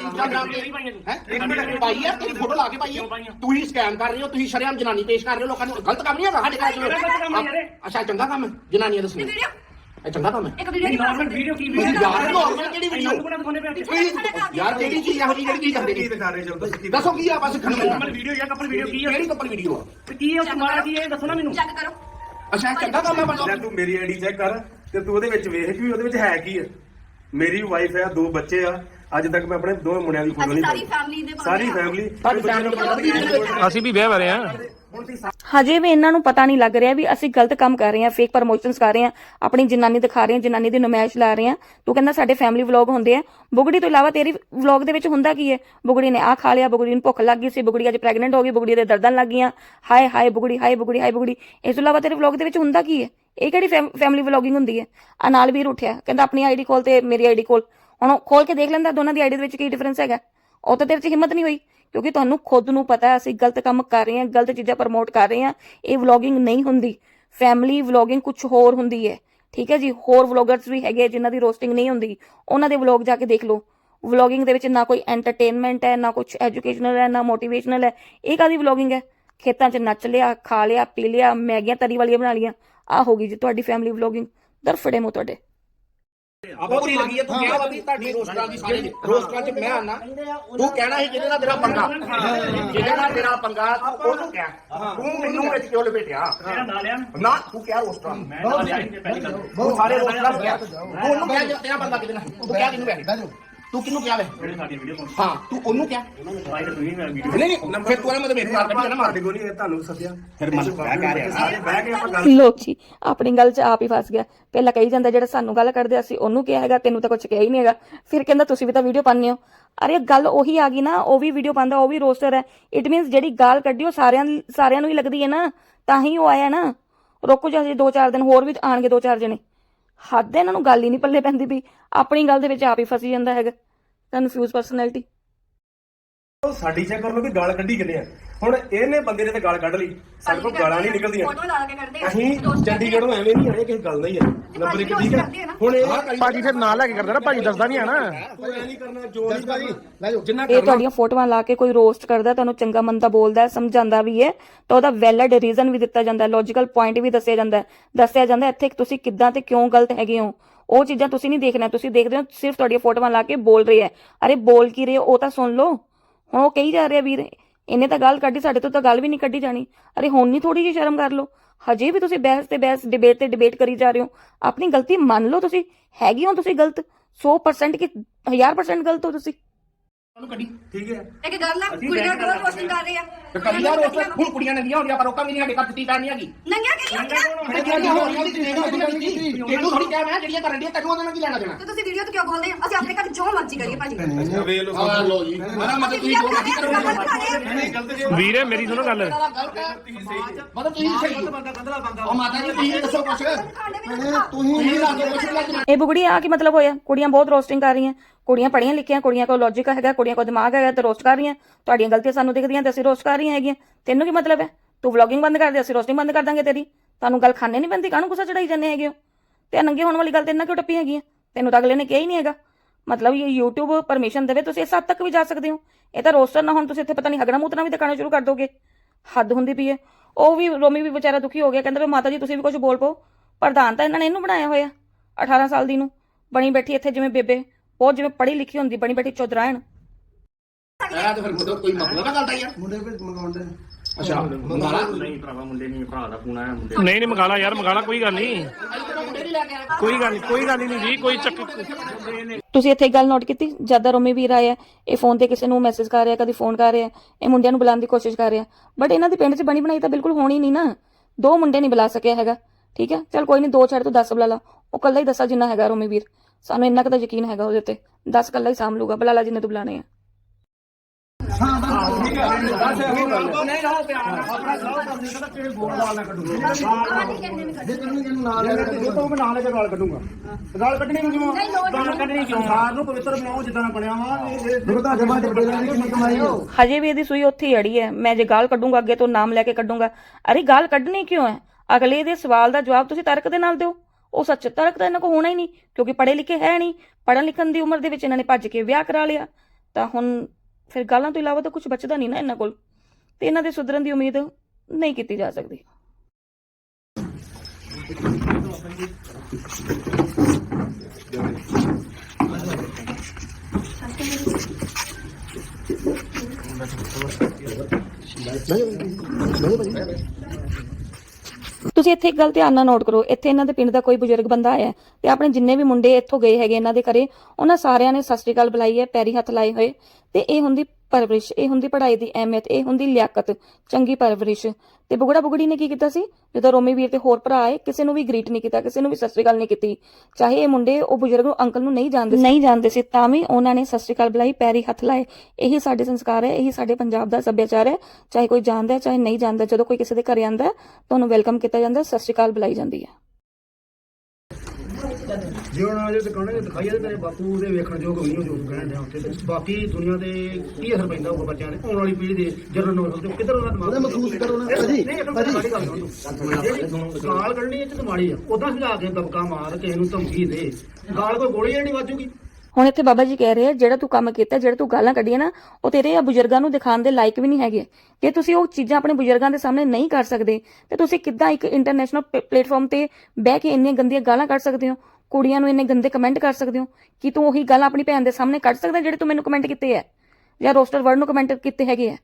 ਇੰਸਟਾਗ੍ਰਾਮ ਤੇ ਹੈ ਇੱਕ ਮਿੰਟ ਪਾਈ ਹੈ ਤੇਰੀ ਫੋਟੋ ਲਾ ਕੇ ਪਾਈ ਹੈ ਤੁਸੀਂ ਸਕੈਮ ਕਰ ਰਹੇ ਹੋ ਤੁਸੀਂ ਸ਼ਰੇਆਮ ਜਨਾਨੀ ਪੇਸ਼ ਕਰ ਰਹੇ ਹੋ ਲੋਕਾਂ ਨੂੰ ਗਲਤ ਕੰਮ ਨਹੀਂ ਹੈਗਾ ਸਾਡੇ ਘਰ ਚ। ਅੱਛਾ ਚੰਗਾ ਕੰਮ ਹੈ ਜਨਾਨੀਆਂ ਦੱਸਣੀ ਵੀਡੀਓ ਇਹ ਚੰਗਾ ਕੰਮ ਹੈ। ਇੱਕ ਵੀਡੀਓ ਨਾਰਮਲ ਵੀਡੀਓ ਕੀ ਤੁਸੀਂ ਯਾਰ ਨੋਰਮਲ ਕਿਹੜੀ ਵੀਡੀਓ ਦਿਖਾਉਂਦੇ ਪਏ ਤੁਸੀਂ ਯਾਰ ਕਿਹੜੀ ਚੀਜ਼ ਇਹੋ ਜਿਹੀ ਜਿਹੜੀ ਚੀਜ਼ ਕਰਦੇ ਕੀ ਨੇ ਦਿਖਾ ਰਹੇ ਚਲੋ ਦੱਸੋ ਦੱਸੋ ਕੀ ਆ ਬਸ ਖੜੀ ਨਾਰਮਲ ਵੀਡੀਓ ਜਾਂ ਕਪਲ ਵੀਡੀਓ ਕੀ ਆ ਕਿਹੜੀ ਕੱਪਲ ਵੀਡੀਓ ਆ? ਤੇ ਕੀ ਹੈ? ਤੁਹਾਡਾ ਕੀ ਹੈ? ਦੱਸੋ ਨਾ ਮੈਨੂੰ। ਚੈੱਕ ਕਰੋ। ਅੱਛਾ ਇਹ ਚੰਗਾ ਕੰਮ ਹੈ ਲੈ ਮਤਲਬ ਤੂੰ ਮੇਰੀ ਆਈਡੀ ਚੈੱਕ ਕਰ ਤੇ ਤੂੰ ਉਹਦੇ ਵਿੱਚ ਵੇਖ ਵੀ ਉਹਦੇ ਵਿੱਚ ਹੈ ਕੀ ਆ ਮੇਰੀ ਵਾਈਫ ਹੈ ਦੋ ਬੱਚੇ ਆ। ਅੱਜ ਤੱਕ ਮੈਂ ਆਪਣੇ ਦੋਵੇਂ ਮੁੰਡਿਆਂ ਦੀ ਫੋਟੋ ਨਹੀਂ ਸਾਰੀ ਪਾਈ। ਫੈਮਿਲੀ ਦੇ ਸਾਰੀ ਫੈਮਿਲੀ ਸਾਡੀ family ਅਸੀਂ ਵੀ ਵਿਆਹ ਵਰੇ ਆ। ਹੁਣ ਤੁਸੀਂ ਹਜੇ ਵੀ ਇਹਨਾਂ ਨੂੰ ਪਤਾ ਨਹੀਂ ਲੱਗ ਰਿਹਾ ਵੀ ਅਸੀਂ ਗਲਤ ਕੰਮ ਕਰ ਰਹੇ ਹਾਂ ਫੇਕ ਪ੍ਰਮੋਸ਼ਨਸ ਕਰ ਰਹੇ ਹਾਂ, ਆਪਣੀ ਜਨਾਨੀ ਦਿਖਾ ਰਹੇ ਹਾਂ, ਜਨਾਨੀ ਦੀ ਨਮਾਇਸ਼ ਲਾ ਰਹੇ ਹਾਂ। ਤੂੰ ਕਹਿੰਦਾ ਸਾਡੇ ਫੈਮਿਲੀ ਵਲੌਗ ਹੁੰਦੇ ਆ। ਬੁਗੜੀ ਤੋਂ ਇਲਾਵਾ ਤੇਰੀ ਵਲੌਗ ਦੇ ਵਿੱਚ ਹੁੰਦਾ ਕੀ ਹੈ? ਬੁਗੜੀ ਨੇ ਆ ਖਾ ਲਿਆ, ਬੁਗੜੀ ਨੂੰ ਭੁੱਖ ਲੱਗ ਗਈ ਸੀ, ਬੁਗੜੀ ਅੱਜ ਪ੍ਰੈਗਨੈਂਟ ਹੋ ਗਈ, ਬੁਗੜੀ ਦੇ ਦਰਦਾਂ ਲੱਗ ਗਈਆਂ। ਹਾਏ ਹਾਏ ਬੁਗੜੀ ਹਾਏ ਬੁਗੜੀ ਹਾਏ ਬੁਗੜੀ। ਇਸ ਤੋਂ ਇਲਾਵਾ ਤੇਰੇ ਵਲੌਗ ਦੇ ਵਿੱਚ ਹੁੰਦਾ ਕੀ ਹੈ? ਇਹ ਕਿਹੜੀ ਫੈਮਿਲੀ ਵਲੌਗਿੰਗ ਹੁੰਦੀ ਹੈ? ਆ ਨਾਲ ਵੀਰ ਉੱਠਿਆ, ਕਹਿੰਦਾ ਆਪਣੀ ਆਈਡੀ ਕੋਲ ਤੇ ਮੇਰੀ ਆਈਡੀ ਕੋਲ ਹੁਣ ਉਹ ਖੋਲ ਕੇ ਦੇਖ ਲੈਂਦਾ, ਦੋਨਾਂ ਦੀ ਆਈਡੀ ਦੇ ਵਿੱਚ ਕੀ ਡਿਫਰੈਂਸ ਹੈਗਾ? ਉਹ ਤਾਂ ਤੇਰੇ 'ਚ ਹਿੰਮਤ ਨਹੀਂ ਹੋਈ। ਕਿਉਂਕਿ ਤੁਹਾਨੂੰ ਖੁਦ ਨੂੰ ਪਤਾ ਅਸੀਂ ਗਲਤ ਕੰਮ ਕਰ ਰਹੇ ਹਾਂ, ਗਲਤ ਚੀਜ਼ਾਂ ਪ੍ਰਮੋਟ ਕਰ ਰਹੇ ਹਾਂ, ਇਹ ਵਲੌਗਿੰਗ ਨਹੀਂ ਹੁੰਦੀ। ਫੈਮਿਲੀ ਵਲੌਗਿੰਗ ਕੁਝ ਹੋਰ ਹੁੰਦੀ ਹੈ। ਠੀਕ ਹੈ ਜੀ? ਹੋਰ ਵਲੌਗਰਸ ਵੀ ਹੈਗੇ ਜਿਨ੍ਹਾਂ ਦੀ ਰੋਸਟਿੰਗ ਨਹੀਂ ਹੁੰਦੀ। ਉਹਨਾਂ ਦੇ ਵਲੌਗ ਜਾ ਕੇ ਦੇਖ ਲਓ। ਵਲੌਗਿੰਗ ਦੇ ਵਿੱਚ ਨਾ ਕੋਈ ਐਂਟਰਟੇਨਮੈਂਟ ਹੈ, ਨਾ ਕੁਝ ਐਜੂਕੇਸ਼ਨਲ ਹੈ, ਨਾ ਮੋਟੀਵੇਸ਼ਨਲ ਹੈ। ਇਹ ਕਾਦੀ ਵਲੌਗਿੰਗ ਹੈ? ਖੇਤਾਂ 'ਚ ਨੱਚ ਲਿਆ, ਖਾ ਲਿਆ, ਪੀ ਲਿਆ, ਮੈਗੀਆਂ ਤਰੀ ਵਾਲੀਆਂ ਬਣਾ ਲੀਆਂ ਆ ਗਈ ਜੀ ਤੁਹਾਡੀ ਫੈਮਿਲੀ ਵਲੌਗਿੰਗ ਦਰਫੜੇ ਮੋ ਤੁਹਾਡੇ। ਪੂਰੀ ਲੱਗੀ ਹੈ ਤੂੰ ਕਿਹਾ ਵਾ ਵੀ ਤੁਹਾਡੀ ਰੋਸਟਰਾਂ ਦੀ ਸਾਰੇ ਰੋਸਟਰਾਂ 'ਚ ਮੈਂ ਆਣਾ ਤੂੰ ਕਹਿਣਾ ਸੀ ਜਿਹਦੇ ਨਾਲ ਤੇਰਾ ਪੰਗਾ। ਜਿਹਦੇ ਨਾਲ ਤੇਰਾ ਪੰਗਾ ਤੂੰ ਉਹਨੂੰ ਕਹਿ। ਤੂੰ ਮੈਨੂੰ ਵਿੱਚ ਕਿਉਂ ਲਪੇਟਿਆ? ਨਾ ਤੂੰ ਕਿਹਾ ਰੋਸਟਰਾਂ ਤੂੰ ਸਾਰੇ ਰੋਸਟਰਾਂ ਨੂੰ ਤੂੰ ਉਹਨੂੰ ਕਹਿ ਤੇਰਾ ਪੰਗਾ ਕਿਹਦੇ ਨਾਲ? ਤੂੰ ਕਿਹਾ ਕਿਹਨੂੰ ਕਹਿ? ਤੂੰ ਕਿਹਨੂੰ ਕਿਹਾ ਵੇ? ਹਾਂ ਤੂੰ ਉਹਨੂੰ ਕਿਹਾ। ਨਹੀਂ ਨਹੀਂ ਫਿਰ ਤੂੰ ਨਾ ਮਤਲਬ ਮੇਰੇ ਨਾਲ ਕੱਢੀ ਨਾ ਮਾਰ। ਨਹੀਂ ਇਹ ਤੁਹਾਨੂੰ ਸੱਦਿਆ। ਫਿਰ ਮੈਂ ਕਹਿ ਕਹਿ ਰਿਹਾ ਸਾਰੇ ਬਹਿ ਕੇ ਆਪਾਂ ਗੱਲ ਲੋਕ ਜੀ ਆਪਣੀ ਗੱਲ 'ਚ ਆਪ ਹੀ ਫਸ ਗਿਆ। ਪਹਿਲਾਂ ਕਹੀ ਜਾਂਦਾ ਜਿਹੜਾ ਸਾਨੂੰ ਗੱਲ ਕੱਢਦੇ ਅਸੀਂ ਉਹਨੂੰ ਕਿਹਾ ਹੈਗਾ ਤੈਨੂੰ ਤਾਂ ਕੁਝ ਕਿਹਾ ਹੀ ਨਹੀਂ ਹੈਗਾ। ਫਿਰ ਕਹਿੰਦਾ ਤੁਸੀਂ ਵੀ ਤਾਂ ਵੀਡੀਓ ਪਾਉਂਦੇ ਹੋ। ਅਰੇ ਗੱਲ ਉਹੀ ਆ ਗਈ ਨਾ ਉਹ ਵੀ ਵੀਡੀਓ ਪਾਉਂਦਾ ਉਹ ਵੀ ਰੋਸਟਰ ਹੈ। ਇਟ ਮੀਨਸ ਜਿਹੜੀ ਗਾਲ ਕੱਢੀ ਉਹ ਸਾਰਿਆਂ ਸਾਰਿਆਂ ਨੂੰ ਹੀ ਲੱਗਦੀ ਹੈ ਨਾ। ਤਾਂ ਹੀ ਉਹ ਆਇਆ ਨਾ। ਰੁਕੋ ਜੀ ਦੋ ਚਾਰ ਦਿਨ ਹੋਰ ਵੀ ਆਣਗੇ ਦੋ ਚਾਰ ਜਣੇ। ਹੱਦ ਹੈ, ਇਹਨਾਂ ਨੂੰ ਗੱਲ ਹੀ ਨਹੀਂ ਪੱਲੇ ਪੈਂਦੀ ਵੀ ਆਪਣੀ ਗੱਲ ਦੇ ਵਿੱਚ ਆਪ ਹੀ ਫਸੀ ਜਾਂਦਾ ਹੈਗਾ। ਕਨਫਿਊਜ਼ ਪਰਸਨੈਲਿਟੀ ਉਹ ਸਾਡੀ ਚੈੱਕ ਕਰ ਲਓ ਕਿ ਗਾਲ ਕੱਢੀ ਕਿੰਨੇ ਆ। ਹੁਣ ਇਹਨੇ ਬੰਦੇ ਨੇ ਤੇ ਗਾਲ ਕੱਢ ਲਈ। ਸਾਡੇ ਕੋਲ ਗਾਲਾਂ ਨਹੀਂ ਨਿਕਲਦੀਆਂ। ਫੋਟੋ ਲਾ ਕੇ ਕਰਦੇ ਆ। ਅਸੀਂ ਚੰਡੀਗੜ੍ਹੋਂ ਐਵੇਂ ਨਹੀਂ ਆਏ ਕਿਸੇ ਗੱਲ ਨਹੀਂ ਹੈ ਨੰਬਰ ਇੱਕ ਠੀਕ ਹੈ ਹੁਣ ਇਹ ਭਾਜੀ ਫਿਰ ਨਾਂ ਲੈ ਕੇ ਕਰਦਾ ਨਾ ਭਾਜੀ ਦੱਸਦਾ ਨਹੀਂ ਆ ਨਾ ਤੂੰ ਐ ਨਹੀਂ ਕਰਨਾ ਜੋ ਨਹੀਂ ਕਰਨਾ ਜਿੰਨਾ ਇਹ ਤੁਹਾਡੀਆਂ ਫੋਟੋਆਂ ਲਾ ਕੇ ਕੋਈ ਰੋਸਟ ਕਰਦਾ ਤੁਹਾਨੂੰ ਚੰਗਾ ਮੰਦਾ ਬੋਲਦਾ ਸਮਝਾਉਂਦਾ ਵੀ ਹੈ। ਤਾਂ ਉਹਦਾ ਵੈਲਿਡ ਰੀਜ਼ਨ ਵੀ ਦਿੱਤਾ ਜਾਂਦਾ ਹੈ ਲੌਜੀਕਲ ਪੁਆਇੰਟ ਵੀ ਦੱਸਿਆ ਜਾਂਦਾ ਹੈ। ਦੱਸਿਆ ਜਾਂਦਾ ਇੱਥੇ ਤੁਸੀਂ ਕਿੱਦਾਂ ਤੇ ਕਿਉਂ ਗਲਤ ਹੈਗੇ ਹੋ। ਉਹ ਚੀਜ਼ਾਂ ਤੁਸੀਂ ਨਹੀਂ ਦੇਖਣਾ ਤੁਸੀਂ ਦੇਖਦੇ ਹੋ ਸਿਰਫ ਤੁਹਾਡੀਆਂ ਫੋਟੋਆਂ ਲਾ ਕੇ ਬੋਲ ਰਹੇ ਹੈ। ਅਰੇ ਬੋਲ ਕੀ ਰਹੇ ਹੋ ਉਹ ਤਾਂ ਸੁਣ ਲਓ। ਹੁਣ ਉਹ ਕਹੀ ਜਾ ਰਿਹਾ ਵੀਰ, ਇਹਨੇ ਤਾਂ ਗੱਲ ਕੱਢੀ, ਸਾਡੇ ਤੋਂ ਤਾਂ ਗੱਲ ਵੀ ਨਹੀਂ ਕੱਢੀ ਜਾਣੀ। ਅਰੇ ਹੁਣ ਨਹੀਂ ਥੋੜੀ ਜਿਹੀ ਸ਼ਰਮ ਕਰ ਲਓ। ਹਜੇ ਵੀ ਤੁਸੀਂ ਬਹਿਸ ਤੇ ਬਹਿਸ ਡਿਬੇਟ ਤੇ ਡਿਬੇਟ ਕਰੀ ਜਾ ਰਹੇ ਹੋ। ਆਪਣੀ ਗਲਤੀ ਮੰਨ ਲਓ ਤੁਸੀਂ। ਹੈਗੀ ਹੋ ਤੁਸੀਂ ਗਲਤ। 100% ਕਿ 1000% ਗਲਤ ਹੋ ਤੁਸੀਂ। ਉਹਨੂੰ ਕੱਢੀ। ਠੀਕ ਹੈ। ਇੱਕ ਗੱਲ ਆ ਕੁੜੀਆਂ ਕੋਲ ਰੋਸਟਿੰਗ ਕਰ ਰਹੇ ਆ ਤੇ ਕਦੀ ਦਾ ਰੋਸਟਰ ਹੁਣ ਕੁੜੀਆਂ ਨੰਗੀਆਂ ਹੁੰਦੀਆਂ ਪਰ ਰੋਕਾਂ ਵੀ ਨਹੀਂ ਸਾਡੇ ਘਰ ਦਿੱਤੀ ਕਰਨੀ ਹੈਗੀ। ਨੰਗਿਆ ਕਿ ਤੇ ਜਿਹੜੀਆਂ ਹੋ ਰਹੀਆਂ ਤੈਨੂੰ ਥੋੜੀ ਕਿਹਾ ਮੈਂ ਜਿਹੜੀਆਂ ਕਰਨ ਦੀਆਂ ਤੈਨੂੰ ਉਹਦੇ ਨਾਲ ਕੀ ਲੈਣਾ ਦੇਣਾ? ਤੇ ਤੁਸੀਂ ਵੀਡੀਓ ਤੇ ਕਿਉਂ ਬੋਲਦੇ ਆ ਅਸੀਂ ਆਪਣੇ ਘਰ ਜੋ ਮਰਜ਼ੀ ਕਰੀਏ ਭਾਜੀ। ਵੇਖ ਲਓ ਹਾਂ ਲੋ ਜੀ। ਮੇਰਾ ਮਤਲਬ ਤੁਸੀਂ ਜੋ ਮਰਜ਼ੀ ਕਰੋ। ਵੀਰੇ ਮੇਰੀ ਸੁਣੋ ਗੱਲ। ਮਤਲਬ ਤੁਸੀਂ ਸਹੀ ਉਹ ਮਾਤਾ ਜੀ ਤੁਸੀਂ ਇਹ ਦੱਸੋ ਕੁਛ। ਤੁਸੀਂ ਦੱਸ ਦਿਓ ਕੁਛ। ਲੱਗ ਇਹ ਬੁਗੜੀ ਆ ਕੀ ਮਤਲਬ ਹੋਇਆ? ਕੁੜੀਆਂ ਬਹੁਤ ਰੋਸਟਿੰਗ ਕਰ ਰਹੀਆਂ। ਕੁੜੀਆਂ ਪੜ੍ਹੀਆਂ ਲਿਖੀਆਂ, ਕੁੜੀਆਂ ਕੋਲ ਲੌਜੀਕ ਹੈਗਾ, ਕੁੜੀਆਂ ਕੋਲ ਦਿਮਾਗ ਹੈਗਾ, ਤੇ ਰੋਸਟ ਕਰ ਰਹੀਆਂ ਤੁਹਾਡੀਆਂ ਗਲਤੀਆਂ ਸਾਨੂੰ ਦਿਖਦੀਆਂ ਤੇ ਅਸੀਂ ਰੋਸਟ ਕਰ ਰਹੀਆਂ ਹੈਗੀਆਂ ਤੈਨੂੰ ਕੀ ਮਤਲਬ ਹੈ? ਤੂੰ ਵਲੌਗਿੰਗ ਬੰਦ ਕਰ ਦੇ, ਅਸੀਂ ਰੋਸਟਿੰਗ ਬੰਦ ਕਰ ਦਾਂਗੇ ਤੇਰੀ। ਤੁਹਾਨੂੰ ਗੱਲ ਖਾਣੇ ਨਹੀਂ ਪੈਂਦੀ, ਕਾਹਨੂੰ ਗੁੱਸਾ ਚੜਾਈ ਜਾਂਦੇ ਹੈਗੇ ਹੋ? ਤੇ ਨੰਗੇ ਹੋਣ ਵਾਲੀ ਗੱਲ ਤੇ ਇੰਨਾ ਕਿਉਂ ਟੱਪੀ ਹੈਗੀ ਹੈ ਤੈਨੂੰ ਤਾਂ ਅਗਲੇ ਨੇ ਕਿਹਾ ਹੀ ਨਹੀਂ ਹੈਗਾ। ਮਤਲਬ ਇਹ YouTube ਪਰਮਿਸ਼ਨ ਦੇਵੇ, ਤੁਸੀਂ ਇਸ ਹੱਦ ਤੱਕ ਵੀ ਜਾ ਸਕਦੇ ਹੋ। ਇਹ ਤਾਂ ਰੋਸਟਰ ਨਾ ਹੁਣ, ਤੁਸੀਂ ਇੱਥੇ ਪਤਾ ਨਹੀਂ ਹਗਣਾ ਮੂਤਣਾ ਵੀ ਦਿਖਾਣਾ ਸ਼ੁਰੂ ਕਰ ਦੋਗੇ। ਹੱਦ ਹੁੰਦੀ ਪਈ ਹੈ। ਉਹ ਵੀ, ਰੋਮੀ ਵੀ ਵਿਚਾਰਾ ਦੁਖੀ ਹੋ ਗਿਆ, ਕਹਿੰਦਾ ਵੀ ਮਾਤਾ ਜੀ, ਤੁਸੀਂ ਵੀ ਕੁਝ ਬੋਲ ਪਓ। ਪ੍ਰਧਾਨ ਤਾਂ ਇਹਨਾਂ ਨੇ ਇਹਨੂੰ ਬਣਾਇਆ ਹੋਇਆ 18 ਸਾਲ ਦੀ ਨੂੰ। ਬਣੀ ਬੈਠੀ ਇੱਥੇ ਜਿਵੇਂ ਬੇਬੇ। ਬਹੁਤ ਜਿਵੇਂ ਪੜ੍ਹੀ ਲਿਖੀ ਹੁੰਦੀ ਬਣੀ ਬੈਠੀ ਚੌਧਰਾਇਣ ਇਹ ਤਾਂ ਫਿਰ ਮੁੰਡੇ ਕੋਈ ਮਤਲਬ ਨਾ ਕਰਦਾ ਯਾਰ। ਮੁੰਡੇ ਵਿੱਚ ਮੰਗਾਉਂਦੇ ਅੱਛਾ ਮੰਗਾਲਾ ਨਹੀਂ ਨਹੀਂ ਮੰਗਾਲਾ ਯਾਰ ਮੰਗਾਲਾ ਕੋਈ ਗੱਲ ਨਹੀਂ। ਕੋਈ ਗੱਲ ਨਹੀਂ ਕੋਈ ਗੱਲ ਨਹੀਂ ਜੀ ਕੋਈ ਚੱਕ ਤੁਸੀਂ ਇੱਥੇ ਇੱਕ ਗੱਲ ਨੋਟ ਕੀਤੀ ਜਦ ਦਾ ਰੋਮੀ ਵੀਰ ਆਇਆ ਇਹ ਫੋਨ ਤੇ ਕਿਸੇ ਨੂੰ ਮੈਸੇਜ ਕਰ ਰਿਹਾ ਕਦੀ ਫੋਨ ਕਰ ਰਿਹਾ ਇਹ ਮੁੰਡਿਆਂ ਨੂੰ ਬੁਲਾਉਣ ਦੀ ਕੋਸ਼ਿਸ਼ ਕਰ ਰਿਹਾ। ਬਟ ਇਹਨਾਂ ਦੀ ਪਿੰਡ 'ਚ ਬਣੀ ਬਣਾਈ ਤਾਂ ਬਿਲਕੁਲ ਹੋਣੀ ਨਹੀਂ ਨਾ। ਦੋ ਮੁੰਡੇ ਨਹੀਂ ਬੁਲਾ ਸਕਿਆ ਹੈਗਾ ਠੀਕ ਹੈ? ਚਲ ਕੋਈ ਨਹੀਂ ਦੋ ਛੱਡ ਤੋਂ 10 ਬੁਲਾ ਲਾ। ਉਹ ਕੱਲਾ ਹੀ ਦੱਸਾ ਜਿੰਨਾ ਹੈਗਾ ਰੋਮੀ ਵੀਰ। ਸਾਨੂੰ ਇੰਨਾ ਕੁ ਤਾਂ ਯਕੀਨ ਹੈਗਾ ਉਹਦੇ ਤੇ 10 ਕੱਲਾ ਹੀ ਸਾਂਭ ਲੂਗਾ ਬੁਲਾ ਲਾ ਜਿੰਨੇ ਤੂੰ ਬੁਲਾਣੇ ਆ। ਹਜੇ ਵੀ ਇਹਦੀ ਸੂਈ ਉੱਥੇ ਹੀ ਅੜੀ ਹੈ। ਮੈਂ ਜੇ ਗਾਲ ਕੱਢੂੰਗਾ, ਅੱਗੇ ਤੋਂ ਨਾਮ ਲੈ ਕੇ ਕੱਢੂੰਗਾ। ਅਰੇ ਗਾਲ ਕੱਢਣੀ ਕਿਉਂ ਹੈ? ਅਗਲੇ ਦੇ ਸਵਾਲ ਦਾ ਜਵਾਬ ਤੁਸੀਂ ਤਰਕ ਦੇ ਨਾਲ ਦਿਓ। ਉਹ ਸੱਚ ਤਰਕ ਤਾਂ ਇਹਨਾਂ ਕੋ ਹੋਣਾ ਹੀ ਨਹੀਂ, ਕਿਉਂਕਿ ਪੜ੍ਹੇ ਲਿਖੇ ਹੈ ਨਹੀਂ, ਪੜ੍ਹਨ ਲਿਖਣ ਦੀ ਉਮਰ ਦੇ ਵਿੱਚ ਇਹਨਾਂ ਨੇ ਭੱਜ ਕੇ ਵਿਆਹ ਕਰਾ ਲਿਆ। ਤਾਂ ਹੁਣ ਫਿਰ ਗਾਲਾਂ ਤੋਂ ਇਲਾਵਾ ਤਾਂ ਕੁਝ ਬਚਦਾ ਨਹੀਂ ਨਾ ਇਹਨਾਂ ਕੋਲ, ਤੇ ਇਹਨਾਂ ਦੇ ਸੁਧਰਨ ਦੀ ਉਮੀਦ ਨਹੀਂ ਕੀਤੀ ਜਾ ਸਕਦੀ। ਤੁਸੀਂ ਇੱਥੇ ਇੱਕ ਗੱਲ ਧਿਆਨ ਨਾਲ ਨੋਟ ਕਰੋ, ਇੱਥੇ ਇਹਨਾਂ ਦੇ ਪਿੰਡ ਦਾ ਕੋਈ ਬਜ਼ੁਰਗ ਬੰਦਾ ਆਇਆ ਤੇ ਆਪਣੇ ਜਿੰਨੇ ਵੀ ਮੁੰਡੇ ਇੱਥੋਂ ਗਏ ਹੈਗੇ ਇਹਨਾਂ ਦੇ ਘਰੇ, ਉਹਨਾਂ ਸਾਰਿਆਂ ਨੇ ਸਤਿ ਸ਼੍ਰੀ ਅਕਾਲ ਬੁਲਾਈ ਹੈ, ਪੈਰੀ ਹੱਥ ਲਾਏ ਹੋਏ ਤੇ ਇਹ ਹੁੰਦੀ ਪਰਵਰਿਸ਼, ਇਹ ਹੁੰਦੀ ਪੜ੍ਹਾਈ ਦੀ ਅਹਿਮੀਅਤ, ਇਹ ਹੁੰਦੀ ਲਿਆਕਤ, ਚੰਗੀ ਪਰਵਰਿਸ਼। ਤੇ ਬੁਗੜਾ ਬੁਗੜੀ ਨੇ ਕੀ ਕੀਤਾ ਸੀ? ਜਦੋਂ ਰੋਮੀ ਵੀਰ ਤੇ ਹੋਰ ਭਰਾ ਆਏ, ਕਿਸੇ ਨੂੰ ਵੀ ਗ੍ਰੀਟ ਨਹੀਂ ਕੀਤਾ, ਕਿਸੇ ਨੂੰ ਵੀ ਸਤਿ ਸ਼੍ਰੀ ਅਕਾਲ ਨਹੀਂ ਕੀਤੀ। ਚਾਹੇ ਇਹ ਮੁੰਡੇ ਉਹ ਬਜ਼ੁਰਗ ਨੂੰ, ਅੰਕਲ ਨੂੰ ਨਹੀਂ ਜਾਣਦੇ ਨਹੀਂ ਜਾਣਦੇ ਸੀ, ਤਾਂ ਵੀ ਉਹਨਾਂ ਨੇ ਸਤਿ ਸ਼੍ਰੀ ਅਕਾਲ ਬੁਲਾਈ, ਪੈਰੀ ਹੱਥ ਲਾਏ। ਇਹੀ ਸਾਡੇ ਸੰਸਕਾਰ ਹੈ, ਇਹੀ ਸਾਡੇ ਪੰਜਾਬ ਦਾ ਸੱਭਿਆਚਾਰ ਹੈ। ਚਾਹੇ ਕੋਈ ਜਾਣਦਾ ਹੈ, ਚਾਹੇ ਨਹੀਂ ਜਾਣਦਾ, ਜਦੋਂ ਕੋਈ ਕਿਸੇ ਦੇ ਘਰੇ ਆਂਦਾ ਤਾਂ ਉਹਨੂੰ ਵੈਲਕਮ ਕੀਤਾ ਜਾਂਦਾ, ਸਤਿ ਸ਼੍ਰੀ ਅਕਾਲ ਬੁਲਾਈ ਜਾਂਦੀ ਹੈ। ਜੇ ਹੁਣ ਅਜੇ ਦਿਖਾਉਣੇ ਤੇ ਦਿਖਾਈਏ ਤੇ ਤੇਰੇ ਬਾਪੂ ਦੇ ਵੇਖਣ ਯੋਗ ਨਹੀਂ ਜੋ ਕਹਿਣ ਡਿਆ ਉੱਥੇ ਤੇ। ਬਾਕੀ ਦੁਨੀਆ ਤੇ ਕੀ ਅਸਰ ਪੈਂਦਾ ਹੋਊਗਾ ਬੱਚਿਆਂ ਦੇ ਆਉਣ ਵਾਲੀ ਪੀੜ੍ਹੀ ਦੇ ਜਨਰਲ ਨੌਲੇਜ ਤੇ ਕਿੱਧਰ ਉਹਦਾ ਦਿਮਾਗ? ਮਹਿਸੂਸ ਕਰੋ ਨਾ। ਭਾਜੀ ਭਾਜੀ। ਗਾਲ ਕੱਢਣੀ ਇਹ ਤਾਂ ਮਾੜੀ ਆ। ਉਦਾਂ ਸਮਝਾ ਕੇ ਦਬਕਾ ਮਾਰ ਕਿਸੇ ਨੂੰ ਧਮਕੀ ਦੇ। ਗਾਲ ਕੋਈ ਗੋਲੀ ਨਹੀਂ ਵੱਜੂਗੀ। ਹੁਣ ਇੱਥੇ ਬਾਬਾ ਜੀ ਕਹਿ ਰਹੇ ਆ ਜਿਹੜਾ ਤੂੰ ਕੰਮ ਕੀਤਾ ਜਿਹੜਾ ਤੂੰ ਗਾਲਾਂ ਕੱਢੀਆਂ ਨਾ ਉਹ ਤੇਰੇ ਆ ਬਜ਼ੁਰਗਾਂ ਨੂੰ ਦਿਖਾਉਣ ਦੇ ਲਾਇਕ ਵੀ ਨਹੀਂ ਹੈਗੇ। ਜੇ ਤੁਸੀਂ ਉਹ ਚੀਜ਼ਾਂ ਆਪਣੇ ਬਜ਼ੁਰਗਾਂ ਦੇ ਸਾਹਮਣੇ ਨਹੀਂ ਕਰ ਸਕਦੇ ਤੇ ਤੁਸੀਂ ਕਿੱਦਾਂ ਇੱਕ ਇੰਟਰਨੈਸ਼ਨਲ ਪਲੇਟਫਾਰਮ ਤੇ ਬਹਿ ਕੇ ਇੰਨੀਆਂ ਗੰਦੀਆਂ ਗਾਲਾਂ ਕੱਢ ਸਕਦੇ ਹੋ? ਕੁੜੀਆਂ ਨੂੰ ਇੰਨੇ ਗੰਦੇ ਕਮੈਂਟ ਕਰ ਸਕਦੇ ਹੋ? ਕਿ ਤੂੰ ਉਹੀ ਗੱਲ ਆਪਣੀ ਭੈਣ ਦੇ ਸਾਹਮਣੇ ਕੱਢ ਸਕਦਾ ਜਿਹੜੇ ਤੂੰ ਮੈਨੂੰ ਕਮੈਂਟ ਕੀਤੇ ਹੈ ਜਾਂ ਰੋਸਟਰ ਵਰਡ ਨੂੰ ਕਮੈਂਟ ਕੀਤੇ ਹੈਗੇ ਆ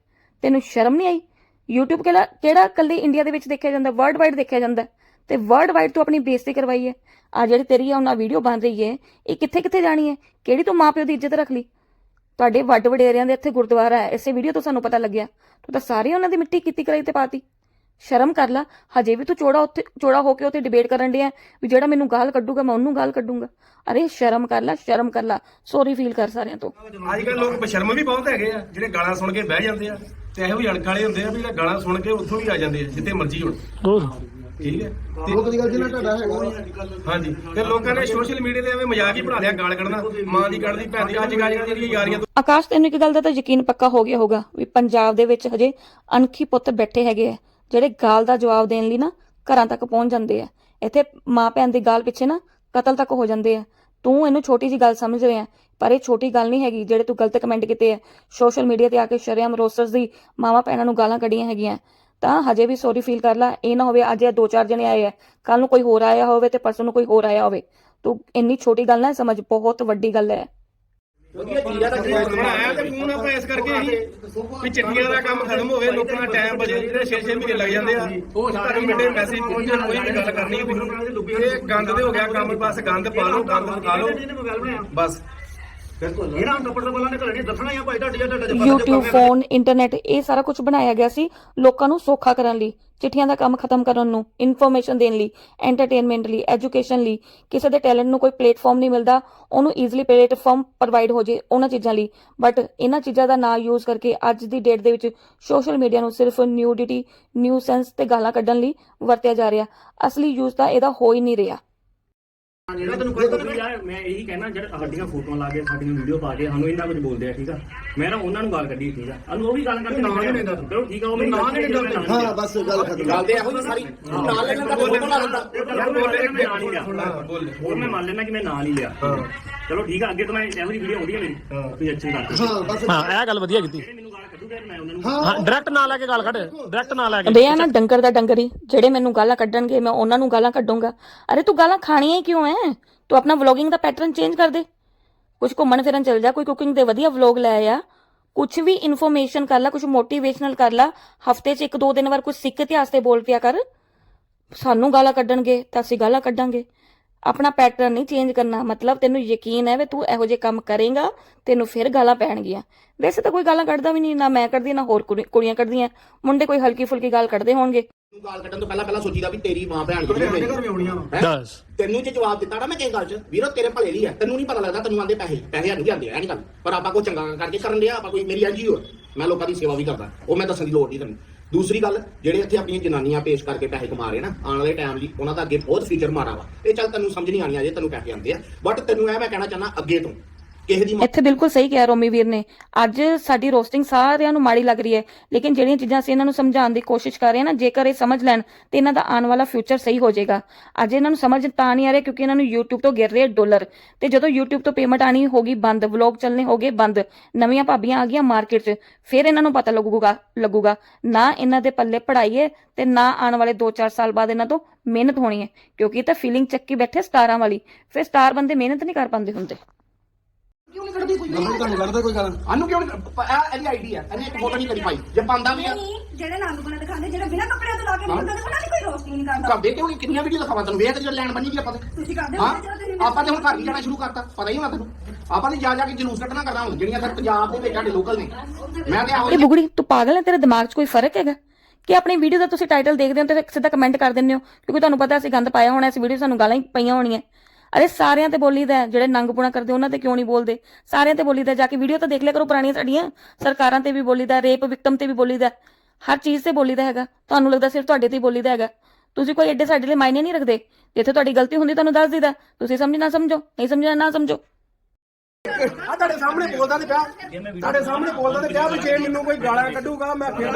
ਤੈਨੂੰ ਸ਼ਰਮ ਨਹੀਂ ਆਈ? YouTube ਕਿਹੜਾ ਕਿਹੜਾ ਇਕੱਲੇ ਇੰਡੀਆ ਦੇ ਵਿੱਚ ਦੇਖਿਆ ਜਾਂਦਾ ਵਰਲਡ ਵਾਈਡ ਦੇਖਿਆ ਜਾਂਦਾ? ਹੈ। ਤੇ ਵਰਲਡ ਵਾਈਡ ਤੂੰ ਆਪਣੀ ਬੇਇੱਜ਼ਤੀ ਕਰਵਾਈ ਹੈ ਆ ਜਿਹੜੀ ਤੇਰੀ ਆ, ਉਹਨਾਂ ਵੀਡੀਓ ਬਣ ਰਹੀ ਹੈ ਇਹ ਕਿੱਥੇ ਕਿੱਥੇ ਜਾਣੀ ਹੈ ਕਿਹੜੀ ਤੂੰ ਮਾਪਿਓ ਦੀ ਇੱਜ਼ਤ ਰੱਖ ਲਈ? ਤੁਹਾਡੇ ਵੱਡ ਵਡੇਰਿਆਂ ਦੇ ਇੱਥੇ ਗੁਰਦੁਆਰਾ ਹੈ ਇਸੇ ਵੀਡੀਓ ਤੋਂ ਸਾਨੂੰ ਪਤਾ ਲੱਗਿਆ। ਤੂੰ ਤਾਂ ਸਾਰੇ ਉਹਨਾਂ ਦੀ ਮਿੱਟੀ ਕੀਤੀ ਕਰਾਈ ਤੇ ਪਾਤੀ। ਸ਼ਰਮ ਕਰ ਲੈ। ਹਜੇ ਵੀ ਤੂੰ ਚੋੜਾ ਉੱਥੇ ਚੋੜਾ ਹੋ ਕੇ ਉੱਥੇ ਡਿਬੇਟ ਕਰਨ ਡਿਆ। ਵੀ ਜਿਹੜਾ ਮੈਨੂੰ ਗਾਲ ਕੱਢੂਗਾ ਮੈਂ ਉਹਨੂੰ ਗਾਲ ਕੱਢੂੰਗਾ। ਅਰੇ ਸ਼ਰਮ ਕਰ ਲੈ ਸ਼ਰਮ ਕਰ ਲੈ। ਸੌਰੀ ਫੀਲ ਕਰ ਸਾਰਿਆਂ ਤੋਂ। ਅੱਜ ਕੱਲ ਲੋਕ ਬਸ਼ਰਮ ਵੀ ਬਹੁਤ ਹੈਗੇ ਆ ਜਿਹੜੇ ਗਾਲਾਂ ਸੁਣ ਕੇ ਬਹਿ ਜਾਂਦੇ ਆ ਤੇ ਇਹੋ ਹੀ ਅਣਖ ਵਾਲੇ ਹੁੰਦੇ ਆ ਵੀ ਜਿਹੜੇ ਗਾਲਾਂ ਸੁਣ ਕੇ ਉੱਥੋਂ ਵੀ ਆ ਜਾਂਦੇ ਆ ਜਿੱਥੇ ਮਰਜ਼ੀ ਹੋਣ। ਠੀਕ ਹੈ? ਤੇ ਉਹ ਕਦੀ ਗੱਲ ਜਿਹਨਾਂ ਤੁਹਾਡਾ ਹੈਗਾ ਹਾਂਜੀ। ਤੇ ਲੋਕਾਂ ਨੇ ਸੋਸ਼ਲ ਮੀਡੀਆ ਤੇ ਐਵੇਂ ਮਜ਼ਾਕ ਹੀ ਬਣਾ ਲਿਆ ਗਾਲ ਕੱਢਣਾ ਮਾਂ ਦੀ ਕੱਢਦੀ ਭੈਣ ਦੀ ਅੱਜ ਗਾਲੀਆਂ ਜਿਹੜੀਆਂ ਯਾਰੀਆਂ ਤੋਂ ਆਕਾਸ਼ ਤੈਨੂੰ ਇੱਕ ਗੱਲ ਦਾ ਤਾਂ ਯਕੀਨ ਪੱਕਾ ਹੋ ਗਿਆ ਹੋਗਾ ਵੀ ਪੰਜਾਬ ਦੇ ਵਿੱਚ ਹਜੇ ਅਣਖੀ ਪੁੱਤ ਬੈਠੇ ਹੈਗੇ ਆ। ਜਿਹੜੇ ਗਾਲ ਦਾ ਜਵਾਬ ਦੇਣ ਲਈ ਨਾ ਘਰਾਂ ਤੱਕ ਪਹੁੰਚ ਜਾਂਦੇ ਆ। ਇੱਥੇ ਮਾਂ ਭੈਣ ਦੀ ਗਾਲ ਪਿੱਛੇ ਨਾ ਕਤਲ ਤੱਕ ਹੋ ਜਾਂਦੇ ਆ। ਤੂੰ ਇਹਨੂੰ ਛੋਟੀ ਜੀ ਗੱਲ ਸਮਝ ਰਿਹਾ ਪਰ ਇਹ ਛੋਟੀ ਗੱਲ ਨਹੀਂ ਹੈਗੀ ਜਿਹੜੇ ਤੂੰ ਗਲਤ ਕਮੈਂਟ ਕੀਤੇ ਆ। ਸੋਸ਼ਲ ਮੀਡੀਆ ਤੇ ਆ ਕੇ ਸ਼ਰੇਆਮ ਰੋਸਟਰਸ ਦੀ ਮਾਵਾਂ ਭੈਣਾਂ ਨੂੰ ਗਾਲਾਂ ਕੱਢੀਆਂ ਹੈਗੀਆਂ। ਤਾਂ ਹਜੇ ਵੀ ਸੌਰੀ ਫੀਲ ਕਰ ਲੈ, ਇਹ ਨਾ ਹੋਵੇ ਅੱਜ ਇਹ ਦੋ ਚਾਰ ਜਣੇ ਆਏ ਆ ਕੱਲ ਨੂੰ ਕੋਈ ਹੋਰ ਆਇਆ ਹੋਵੇ ਤੇ ਪਰਸੋਂ ਨੂੰ ਕੋਈ ਹੋਰ ਆਇਆ ਹੋਵੇ। ਤੂੰ ਇੰਨੀ ਛੋਟੀ ਗੱਲ ਨਾ ਸਮਝ, ਬਹੁਤ ਵੱਡੀ ਗੱਲ ਹੈ। ਵਧੀਆ ਚੀਜ਼ ਆ ਤਾਂ ਬਣਾਇਆ ਤੇ ਫੋਨ ਆਪਾਂ ਇਸ ਕਰਕੇ ਹੀ ਵੀ ਚਿੱਠੀਆਂ ਦਾ ਕੰਮ ਖਤਮ ਹੋਵੇ ਲੋਕਾਂ ਦਾ ਟਾਈਮ ਬਚੇ ਜਿਹੜੇ 6-6 ਮਹੀਨੇ ਲੱਗ ਜਾਂਦੇ ਆ ਉਹ ਸਾਰੇ ਮਿੰਟੇ ਮੈਸੇਜ ਪਹੁੰਚ ਜਾਣ ਕੋਈ ਵੀ ਗੱਲ ਕਰਨੀ ਇਹ ਗੰਦ ਦੇ ਹੋ ਗਿਆ ਕੰਮ ਬਸ ਗੰਦ ਪਾ ਲਓ ਗੰਦ ਪਕਾ ਲਓ। ਇਹਨੇ ਮੋਬਾਈਲ ਬਣਾਇਆ ਬਸ ਇਹਨਾਂ ਨੂੰ ਟੱਪੜ ਟੱਪੜ ਨੇ ਘਰੇ ਦੱਸਣਾ ਹੀ ਆ ਭਾਈ ਤੁਹਾਡੀ ਆ ਤੁਹਾਡੇ ਚ YouTube ਫੋਨ ਇੰਟਰਨੈਟ ਇਹ ਸਾਰਾ ਕੁਝ ਬਣਾਇਆ ਗਿਆ ਸੀ ਲੋਕਾਂ ਨੂੰ ਸੌਖਾ ਕਰਨ ਲਈ ਚਿੱਠੀਆਂ ਦਾ ਕੰਮ ਖਤਮ ਕਰਨ ਨੂੰ ਇਨਫੋਰਮੇਸ਼ਨ ਦੇਣ ਲਈ ਐਂਟਰਟੇਨਮੈਂਟ ਲਈ ਐਜੂਕੇਸ਼ਨ ਲਈ। ਕਿਸੇ ਦੇ ਟੈਲੈਂਟ ਨੂੰ ਕੋਈ ਪਲੇਟਫਾਰਮ ਨਹੀਂ ਮਿਲਦਾ ਉਹਨੂੰ ਈਜ਼ੀਲੀ ਪਲੇਟਫਾਰਮ ਪ੍ਰੋਵਾਈਡ ਹੋ ਜੇ ਉਹਨਾਂ ਚੀਜ਼ਾਂ ਲਈ। ਬਟ ਇਹਨਾਂ ਚੀਜ਼ਾਂ ਦਾ ਨਾਂ ਯੂਜ਼ ਕਰਕੇ ਅੱਜ ਦੀ ਡੇਟ ਦੇ ਵਿੱਚ ਸੋਸ਼ਲ ਮੀਡੀਆ ਨੂੰ ਸਿਰਫ ਨਿਊਡਿਟੀ ਨਿਊਸੈਂਸ ਤੇ ਗਾਲਾਂ ਕੱਢਣ ਲਈ ਵਰਤਿਆ ਜਾ ਰਿਹਾ। ਅਸਲੀ ਯੂਜ਼ ਤਾਂ ਇਹਦਾ ਹੋ ਹੀ ਨਹੀਂ ਰਿਹਾ। ਜਿਹੜਾ ਤੈਨੂੰ ਕਹਿੰਦਾ ਵੀ ਯਾਰ ਮੈਂ ਇਹੀ ਕਹਿਣਾ ਜਿਹੜਾ ਸਾਡੀਆਂ ਫੋਟੋਆਂ ਲਾ ਕੇ ਸਾਡੀਆਂ ਵੀਡੀਓ ਪਾ ਕੇ ਸਾਨੂੰ ਇੰਨਾ ਕੁਝ ਬੋਲਦੇ ਆ ਠੀਕ ਆ? ਮੈਂ ਨਾ ਉਹਨਾਂ ਨੂੰ ਗਾਲ ਕੱਢੀ ਠੀਕ ਆ? ਸਾਨੂੰ ਉਹ ਵੀ ਗੱਲ ਕਰਕੇ ਨਾਂ ਨਹੀਂ ਲੈਂਦਾ ਚਲੋ ਠੀਕ ਆ ਉਹ ਮੇਰੀ ਨਾਂ ਗੱਲ ਨਹੀਂ ਲੈਂਦਾ। ਹਾਂ ਬਸ ਗੱਲ ਤੇ ਇਹੋ ਜਿਹੀ ਸਾਰੀ ਨਾਲ ਲੈਣ ਦਾ ਫੋਟੋ ਲਾ ਦਿੰਦਾ ਯਾਰ ਬੋਲੇ ਮੈਂ ਨਾਂ ਨਹੀਂ ਲਿਆ। ਬੋਲ ਹੋਰ ਮੈਂ ਮੰਨ ਲੈਣਾ ਕਿ ਮੈਂ ਨਾਂ ਨਹੀਂ ਲਿਆ। ਚਲੋ ਠੀਕ ਆ ਅੱਗੇ ਤੋਂ ਮੈਂ ਇਹੋ ਜਿਹੀ ਵੀਡੀਓ ਆਉਂਦੀ ਹੈ ਮੇਰੀ। ਤੁਸੀਂ ਅੱਛੀ ਗੱਲ ਹਾਂ ਬਸ। ਹਾਂ ਇਹ ਗੱਲ ਵਧੀਆ ਕੀਤੀ। ਹਾਂ ਡਾਇਰੈਕਟ ਨਾਂ ਲੈ ਕੇ ਗਾਲ ਕੱਢ ਡਾਇਰੈਕਟ ਨਾਂ ਲੈ ਕੇ। ਬੇ ਆ ਨਾ ਡੰਗਰ ਦਾ ਡੰਗਰੀ ਜਿਹੜੇ ਮੈਨੂੰ ਗਾਲਾਂ ਕੱਢਣਗੇ ਮੈਂ ਉਹਨਾਂ ਨੂੰ ਗਾਲਾਂ ਕੱਢੂੰਗਾ। ਅਰੇ ਤੂੰ ਗਾਲਾਂ ਖਾਣੀਆਂ ਹੀ ਕਿਉਂ ਐ? ਤੂੰ ਆਪਣਾ ਵਲੌਗਿੰਗ ਦਾ ਪੈਟਰਨ ਚੇਂਜ ਕਰ ਦੇ। ਕੁਝ ਘੁੰਮਣ ਫਿਰਨ ਚੱਲ ਜਾ ਕੋਈ ਕੁਕਿੰਗ ਦੇ ਵਧੀਆ ਵਲੌਗ ਲੈ ਆ। ਕੁਝ ਵੀ ਇਨਫੋਰਮੇਸ਼ਨ ਕਰ ਲੈ ਕੁਝ ਮੋਟੀਵੇਸ਼ਨਲ ਕਰ ਲੈ। ਹਫ਼ਤੇ 'ਚ ਇੱਕ ਦੋ ਦਿਨ ਵਾਰ ਕੁਝ ਸਿੱਖ ਇਤਿਹਾਸ ਤੇ ਬੋਲ ਪਿਆ ਕਰ। ਸਾਨੂੰ ਗਾਲਾਂ ਕੱਢਣਗੇ ਤਾਂ ਅਸੀਂ ਗਾਲਾਂ ਕੱਢਾਂਗੇ। ਆਪਣਾ ਪੈਟਰਨ ਨਹੀਂ ਚੇਂਜ ਕਰਨਾ। ਮਤਲਬ ਤੈਨੂੰ ਯਕੀਨ ਹੈ ਵੀ ਤੂੰ ਇਹੋ ਜਿਹੇ ਕੰਮ ਕਰੇਗਾ ਤੈਨੂੰ ਫਿਰ ਗਾਲਾਂ ਪੈਣਗੀਆਂ। ਵੈਸੇ ਤਾਂ ਕੋਈ ਗਾਲਾਂ ਕੱਢਦਾ ਵੀ ਨਹੀਂ ਨਾ ਮੈਂ ਕੱਢਦੀ ਨਾ ਹੋਰ ਕੁੜੀ- ਕੁੜੀਆਂ ਕੱਢਦੀਆਂ। ਮੁੰਡੇ ਕੋਈ ਹਲਕੀ ਫੁਲਕੀ ਗਾਲ ਕੱਢਦੇ ਹੋਣਗੇ। ਤੂੰ ਗਾਲ ਕੱਢਣ ਤੋਂ ਪਹਿਲਾਂ ਪਹਿਲਾਂ ਸੋਚੀਦਾ ਵੀ ਤੇਰੀ ਮਾਂ ਭੈਣ ਸਾਡੇ ਮੇਰੀ ਘਰ ਵੀ ਆਉਣੀਆਂ? ਦੱਸ। ਤੈਨੂੰ ਜੇ ਜਵਾਬ ਦਿੱਤਾ ਨਾ ਮੈਂ ਕਿਸ ਗੱਲ 'ਚ ਵੀਰੋ ਤੇਰੇ ਭਲੇ ਲਈ ਹੈ ਤੈਨੂੰ ਨਹੀਂ ਪਤਾ ਲੱਗਦਾ ਤੈਨੂੰ ਆਂਦੇ ਪੈਸੇ। ਪੈਸੇ ਨਹੀਂ ਆਂਦੇ ਐ ਨਹੀਂ ਗੱਲ। ਪਰ ਆਪਾਂ ਕੋ ਚੰਗਾ ਕਰਕੇ ਕਰਨ ਲਿਆ ਆਪਾਂ ਕੋਈ ਮੇਰੀ ਐਨਜੀਓ ਮੈਂ ਲੋਕਾਂ ਦੀ ਸੇਵਾ ਵੀ ਕਰਦਾ। ਉਹ ਮੈਂ ਦੱਸਣ ਦੀ ਲੋੜ ਨਹੀਂ ਤੈਨੂੰ। ਦੂਸਰੀ ਗੱਲ, ਜਿਹੜੇ ਇੱਥੇ ਆਪਣੀਆਂ ਜਨਾਨੀਆਂ ਪੇਸ਼ ਕਰਕੇ ਪੈਸੇ ਕਮਾ ਰਹੇ ਨਾ, ਆਉਣ ਵਾਲੇ ਟਾਈਮ ਲਈ ਉਹਨਾਂ ਦਾ ਅੱਗੇ ਬਹੁਤ ਫਿਊਚਰ ਮਾਰਾ ਵਾ। ਇਹ ਚੱਲ ਤੈਨੂੰ ਸਮਝ ਨਹੀਂ ਆਣੀ ਜੇ ਤੈਨੂੰ ਪੈਸੇ ਆਉਂਦੇ ਆ। ਬਟ ਤੈਨੂੰ ਇਹ ਮੈਂ ਕਹਿਣਾ ਚਾਹੁੰਦਾ, ਅੱਗੇ ਤੋਂ ਕਿਸੇ ਦੀ ਇੱਥੇ ਬਿਲਕੁਲ ਸਹੀ ਕਿਹਾ ਰੋਮੀ ਵੀਰ ਨੇ। ਅੱਜ ਸਾਡੀ ਰੋਸਟਿੰਗ ਸਾਰਿਆਂ ਨੂੰ ਮਾੜੀ ਲੱਗ ਰਹੀ ਹੈ, ਲੇਕਿਨ ਜਿਹੜੀਆਂ ਚੀਜ਼ਾਂ ਅਸੀਂ ਇਹਨਾਂ ਨੂੰ ਸਮਝਾਉਣ ਦੀ ਕੋਸ਼ਿਸ਼ ਕਰ ਰਹੇ ਹਾਂ ਨਾ, ਜੇਕਰ ਇਹ ਸਮਝ ਲੈਣ ਤੇ ਇਹਨਾਂ ਦਾ ਆਉਣ ਵਾਲਾ ਫਿਊਚਰ ਸਹੀ ਹੋ ਜਾਏਗਾ। ਅੱਜ ਇਹਨਾਂ ਨੂੰ ਸਮਝ ਤਾਂ ਨਹੀਂ ਆ ਰਿਹਾ ਕਿਉਂਕਿ ਇਹਨਾਂ ਨੂੰ YouTube ਤੋਂ ਗਿਰ ਰਹੇ ਡਾਲਰ। ਤੇ ਜਦੋਂ YouTube ਤੋਂ ਪੇਮੈਂਟ ਆਣੀ ਹੋਗੀ ਬੰਦ ਵਲੌਗ ਚੱਲਨੇ ਹੋਗੇ ਬੰਦ, ਨਵੀਆਂ ਭਾਬੀਆਂ ਆ ਗਈਆਂ ਮਾਰਕੀਟ 'ਚ, ਫਿਰ ਇਹਨਾਂ ਨੂੰ ਪਤਾ ਲੱਗੂਗਾ ਲੱਗੂਗਾ। ਨਾ ਇਹਨਾਂ ਦੇ ਪੱਲੇ ਪੜਾਈ ਹੈ ਤੇ ਨਾ ਆਉਣ ਵਾਲੇ 2-4 ਸਾਲ ਬਾਅਦ ਇਹਨਾਂ ਤੋਂ ਮਿਹਨਤ ਹੋਣੀ ਹੈ, ਕਿਉਂਕਿ ਇਹ ਤਾਂ ਫੀਲਿੰਗ ਚੱਕੀ ਬੈਠੇ ਸਟਾਰਾਂ ਵਾਲੀ। ਫਿਰ ਸਟਾਰ ਬੰਦੇ ਮਿਹਨਤ ਨਹੀਂ ਕਰ ਪਾਉਂਦੇ ਹੁੰਦੇ। ਕਿਉਂ ਨਹੀਂ ਕੱਢਦੀ ਕੋਈ? ਅਨੂ ਕਿਉਂ ਇਹਦੀ ਆਈਡੀ ਆ। ਇਹਨੇ ਇੱਕ ਫੋਟੋ ਨਹੀਂ ਕਰੀ ਪਾਈ। ਜੇ ਪਾਉਂਦਾ ਵੀ ਨਹੀਂ ਜਿਹੜੇ ਨੰਗ ਬਣਾ ਦਿਖਾਉਂਦੇ ਜਿਹੜੇ ਬਿਨਾਂ ਕੱਪੜਿਆਂ ਤੋਂ ਲਾ ਕੇ ਨਹੀਂ ਦਿਖਾਉਂਦੇ ਉਹਨਾਂ ਦੀ ਕੋਈ ਰੋਸਟਿੰਗ ਨਹੀਂ ਕਰਦਾ। ਕਰਦੇ ਕਿਉਂ ਨੀ? ਕਿੰਨੀਆਂ ਵੀਡੀਓ ਦਿਖਾਵਾਂ ਤੈਨੂੰ? ਵੇਖ ਤੇ ਲੈਣ ਬੰਨੀ ਦੀ ਆਪਾਂ ਤੇ ਤੁਸੀਂ ਕਰਦੇ ਹਾਂ? ਹੋ ਜਦੋਂ ਤੁਸੀਂ ਆਪਾਂ ਤੇ ਹੁਣ ਘਰ ਹੀ ਜਾਣਾ ਸ਼ੁਰੂ ਕਰਤਾ। ਪਤਾ ਹੀ ਹੋਣਾ ਤੈਨੂੰ। ਆਪਾਂ ਨੇ ਜਾ ਜਾ ਕੇ ਜਲੂਸ ਕੱਢਣਾ ਕਰਨਾ ਹੁਣ। ਜਿਹੜੀਆਂ ਫਿਰ ਪੰਜਾਬ ਦੇ ਵਿੱਚ ਸਾਡੇ ਲੋਕਲ ਨੇ। ਮੈਂ ਤੇ ਆਹੋ ਇਹ ਬੁਗੜੀ ਤੂੰ ਪਾਗਲ ਹੈ ਤੇਰੇ ਦਿਮਾਗ 'ਚ ਕੋਈ ਫ਼ਰਕ ਹੈਗਾ? ਕਿ ਆਪਣੀ ਵੀਡੀਓ ਦਾ ਤੁਸੀਂ ਟਾਈਟਲ ਦੇਖਦੇ ਹੋ ਤੇ ਸਿੱਧਾ ਕਮੈਂਟ ਕਰ ਦਿੰਦੇ ਹੋ? ਕਿਉਂਕਿ ਤੁਹਾਨੂੰ ਪਤਾ ਅਸੀਂ ਗੰਦ ਪਾਇਆ ਹੋਣਾ ਇਸ ਵੀਡੀਓ ਸਾਨੂੰ ਗਾਲਾਂ ਹੀ ਪਈਆਂ ਹੋਣੀਆਂ। ਅਰੇ ਸਾਰਿਆਂ ਤੇ ਬੋਲੀਦਾ ਹੈ, ਜਿਹੜੇ ਨੰਗ ਪੁਣਾ ਕਰਦੇ ਉਹਨਾਂ ਤੇ ਕਿਉਂ ਨਹੀਂ ਬੋਲਦੇ? ਸਾਰਿਆਂ ਤੇ ਬੋਲੀਦਾ ਜਾ ਕੇ ਵੀਡੀਓ ਤਾਂ ਦੇਖ ਲਿਆ ਕਰੋ ਪੁਰਾਣੀਆਂ ਸਾਡੀਆਂ। ਸਰਕਾਰਾਂ ਤੇ ਵੀ ਬੋਲੀਦਾ ਰੇਪ ਵਿਕਟਮ ਤੇ ਵੀ ਬੋਲੀਦਾ ਹਰ ਚੀਜ਼ ਤੇ ਬੋਲੀਦਾ ਹੈਗਾ। ਤੁਹਾਨੂੰ ਲੱਗਦਾ ਸਿਰਫ ਤੁਹਾਡੇ ਤੇ ਹੀ ਬੋਲੀਦਾ ਹੈਗਾ। ਤੁਸੀਂ ਕੋਈ ਐਡੇ ਸਾਡੇ ਲਈ ਮਾਇਨੇ ਨਹੀਂ ਰੱਖਦੇ। ਜਿੱਥੇ ਤੁਹਾਡੀ ਗਲਤੀ ਹੁੰਦੀ ਤੁਹਾਨੂੰ ਦੱਸ ਦੀਦਾ ਤੁਸੀਂ ਸਮਝ ਨਾ ਸਮਝੋ ਨਹੀਂ ਸਮਝਣਾ ਨਾ ਸਮਝੋ। ਆ ਤੁਹਾਡੇ ਸਾਹਮਣੇ ਬੋਲਦਾ ਤੇ ਪਿਆ। ਤੁਹਾਡੇ ਸਾਹਮਣੇ ਬੋਲਦਾ ਤੇ ਪਿਆ ਵੀ ਜੇ ਮੈਨੂੰ ਕੋਈ ਗਾਲਾਂ ਕੱਢੂਗਾ ਮੈਂ ਫਿਰ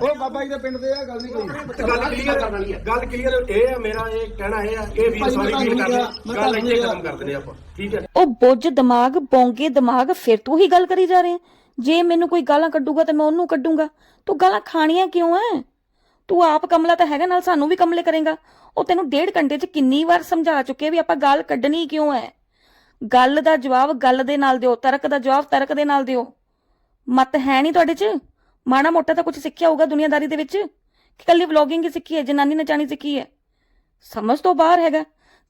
ਉਹ ਬਾਬਾ ਜੀ ਦੇ ਪਿੰਡ ਦੇ ਆ ਗੱਲ ਨਹੀਂ ਕੋਈ ਗੱਲ ਕਲੀਅਰ ਕਰਨ ਵਾਲੀ ਹੈ ਗੱਲ ਕਲੀਅਰ ਇਹ ਆ ਮੇਰਾ ਇਹ ਕਹਿਣਾ ਇਹ ਆ ਇਹ ਵੀ ਸੌਰੀ ਫੀਲ ਕਰਦੇ ਗੱਲ ਇੱਥੇ ਖਤਮ ਕਰ ਦਿੰਦੇ ਆਪਾਂ ਠੀਕ ਹੈ? ਉਹ ਬੁੱਝ ਦਿਮਾਗ ਬੌਂਗੇ ਦਿਮਾਗ ਫਿਰ ਤੂੰ ਹੀ ਗੱਲ ਕਰੀ ਜਾ ਰਹੇ ਹੈ। ਜੇ ਮੈਨੂੰ ਕੋਈ ਗਾਲਾਂ ਕੱਢੂਗਾ ਤੇ ਮੈਂ ਉਹਨੂੰ ਕੱਢੂੰਗਾ। ਤੂੰ ਗਾਲਾਂ ਖਾਣੀਆਂ ਕਿਉਂ ਐ? ਤੂੰ ਆਪ ਕਮਲਾ ਤਾਂ ਹੈਗਾ, ਨਾਲ ਸਾਨੂੰ ਵੀ ਕਮਲੇ ਕਰੇਗਾ। ਉਹ ਤੈਨੂੰ ਡੇਢ ਘੰਟੇ 'ਚ ਕਿੰਨੀ ਵਾਰ ਸਮਝਾ ਚੁੱਕੇ ਵੀ ਆਪਾਂ ਗੱਲ ਕੱਢਣੀ ਕਿਉਂ ਹੈ ਗੱਲ ਦਾ ਜਵਾਬ ਗੱਲ ਦੇ ਨਾਲ ਦਿਓ, ਤਰਕ ਦਾ ਜਵਾਬ ਤਰਕ ਦੇ ਨਾਲ ਦਿਓ। ਮਤ ਹੈ ਨਹੀਂ ਤੁਹਾਡੇ 'ਚ? ਮਾੜਾ ਮੋਟਾ ਤਾਂ ਕੁਝ ਸਿੱਖਿਆ ਹੋਊਗਾ ਦੁਨੀਆਦਾਰੀ ਦੇ ਵਿੱਚ? ਕਿ ਕੱਲੀ ਵਲੌਗਿੰਗ ਹੀ ਸਿੱਖੀ ਹੈ ਜਨਾਨੀ ਨਚਾਣੀ ਸਿੱਖੀ ਹੈ ਸਮਝ ਤੋਂ ਬਾਹਰ ਹੈਗਾ।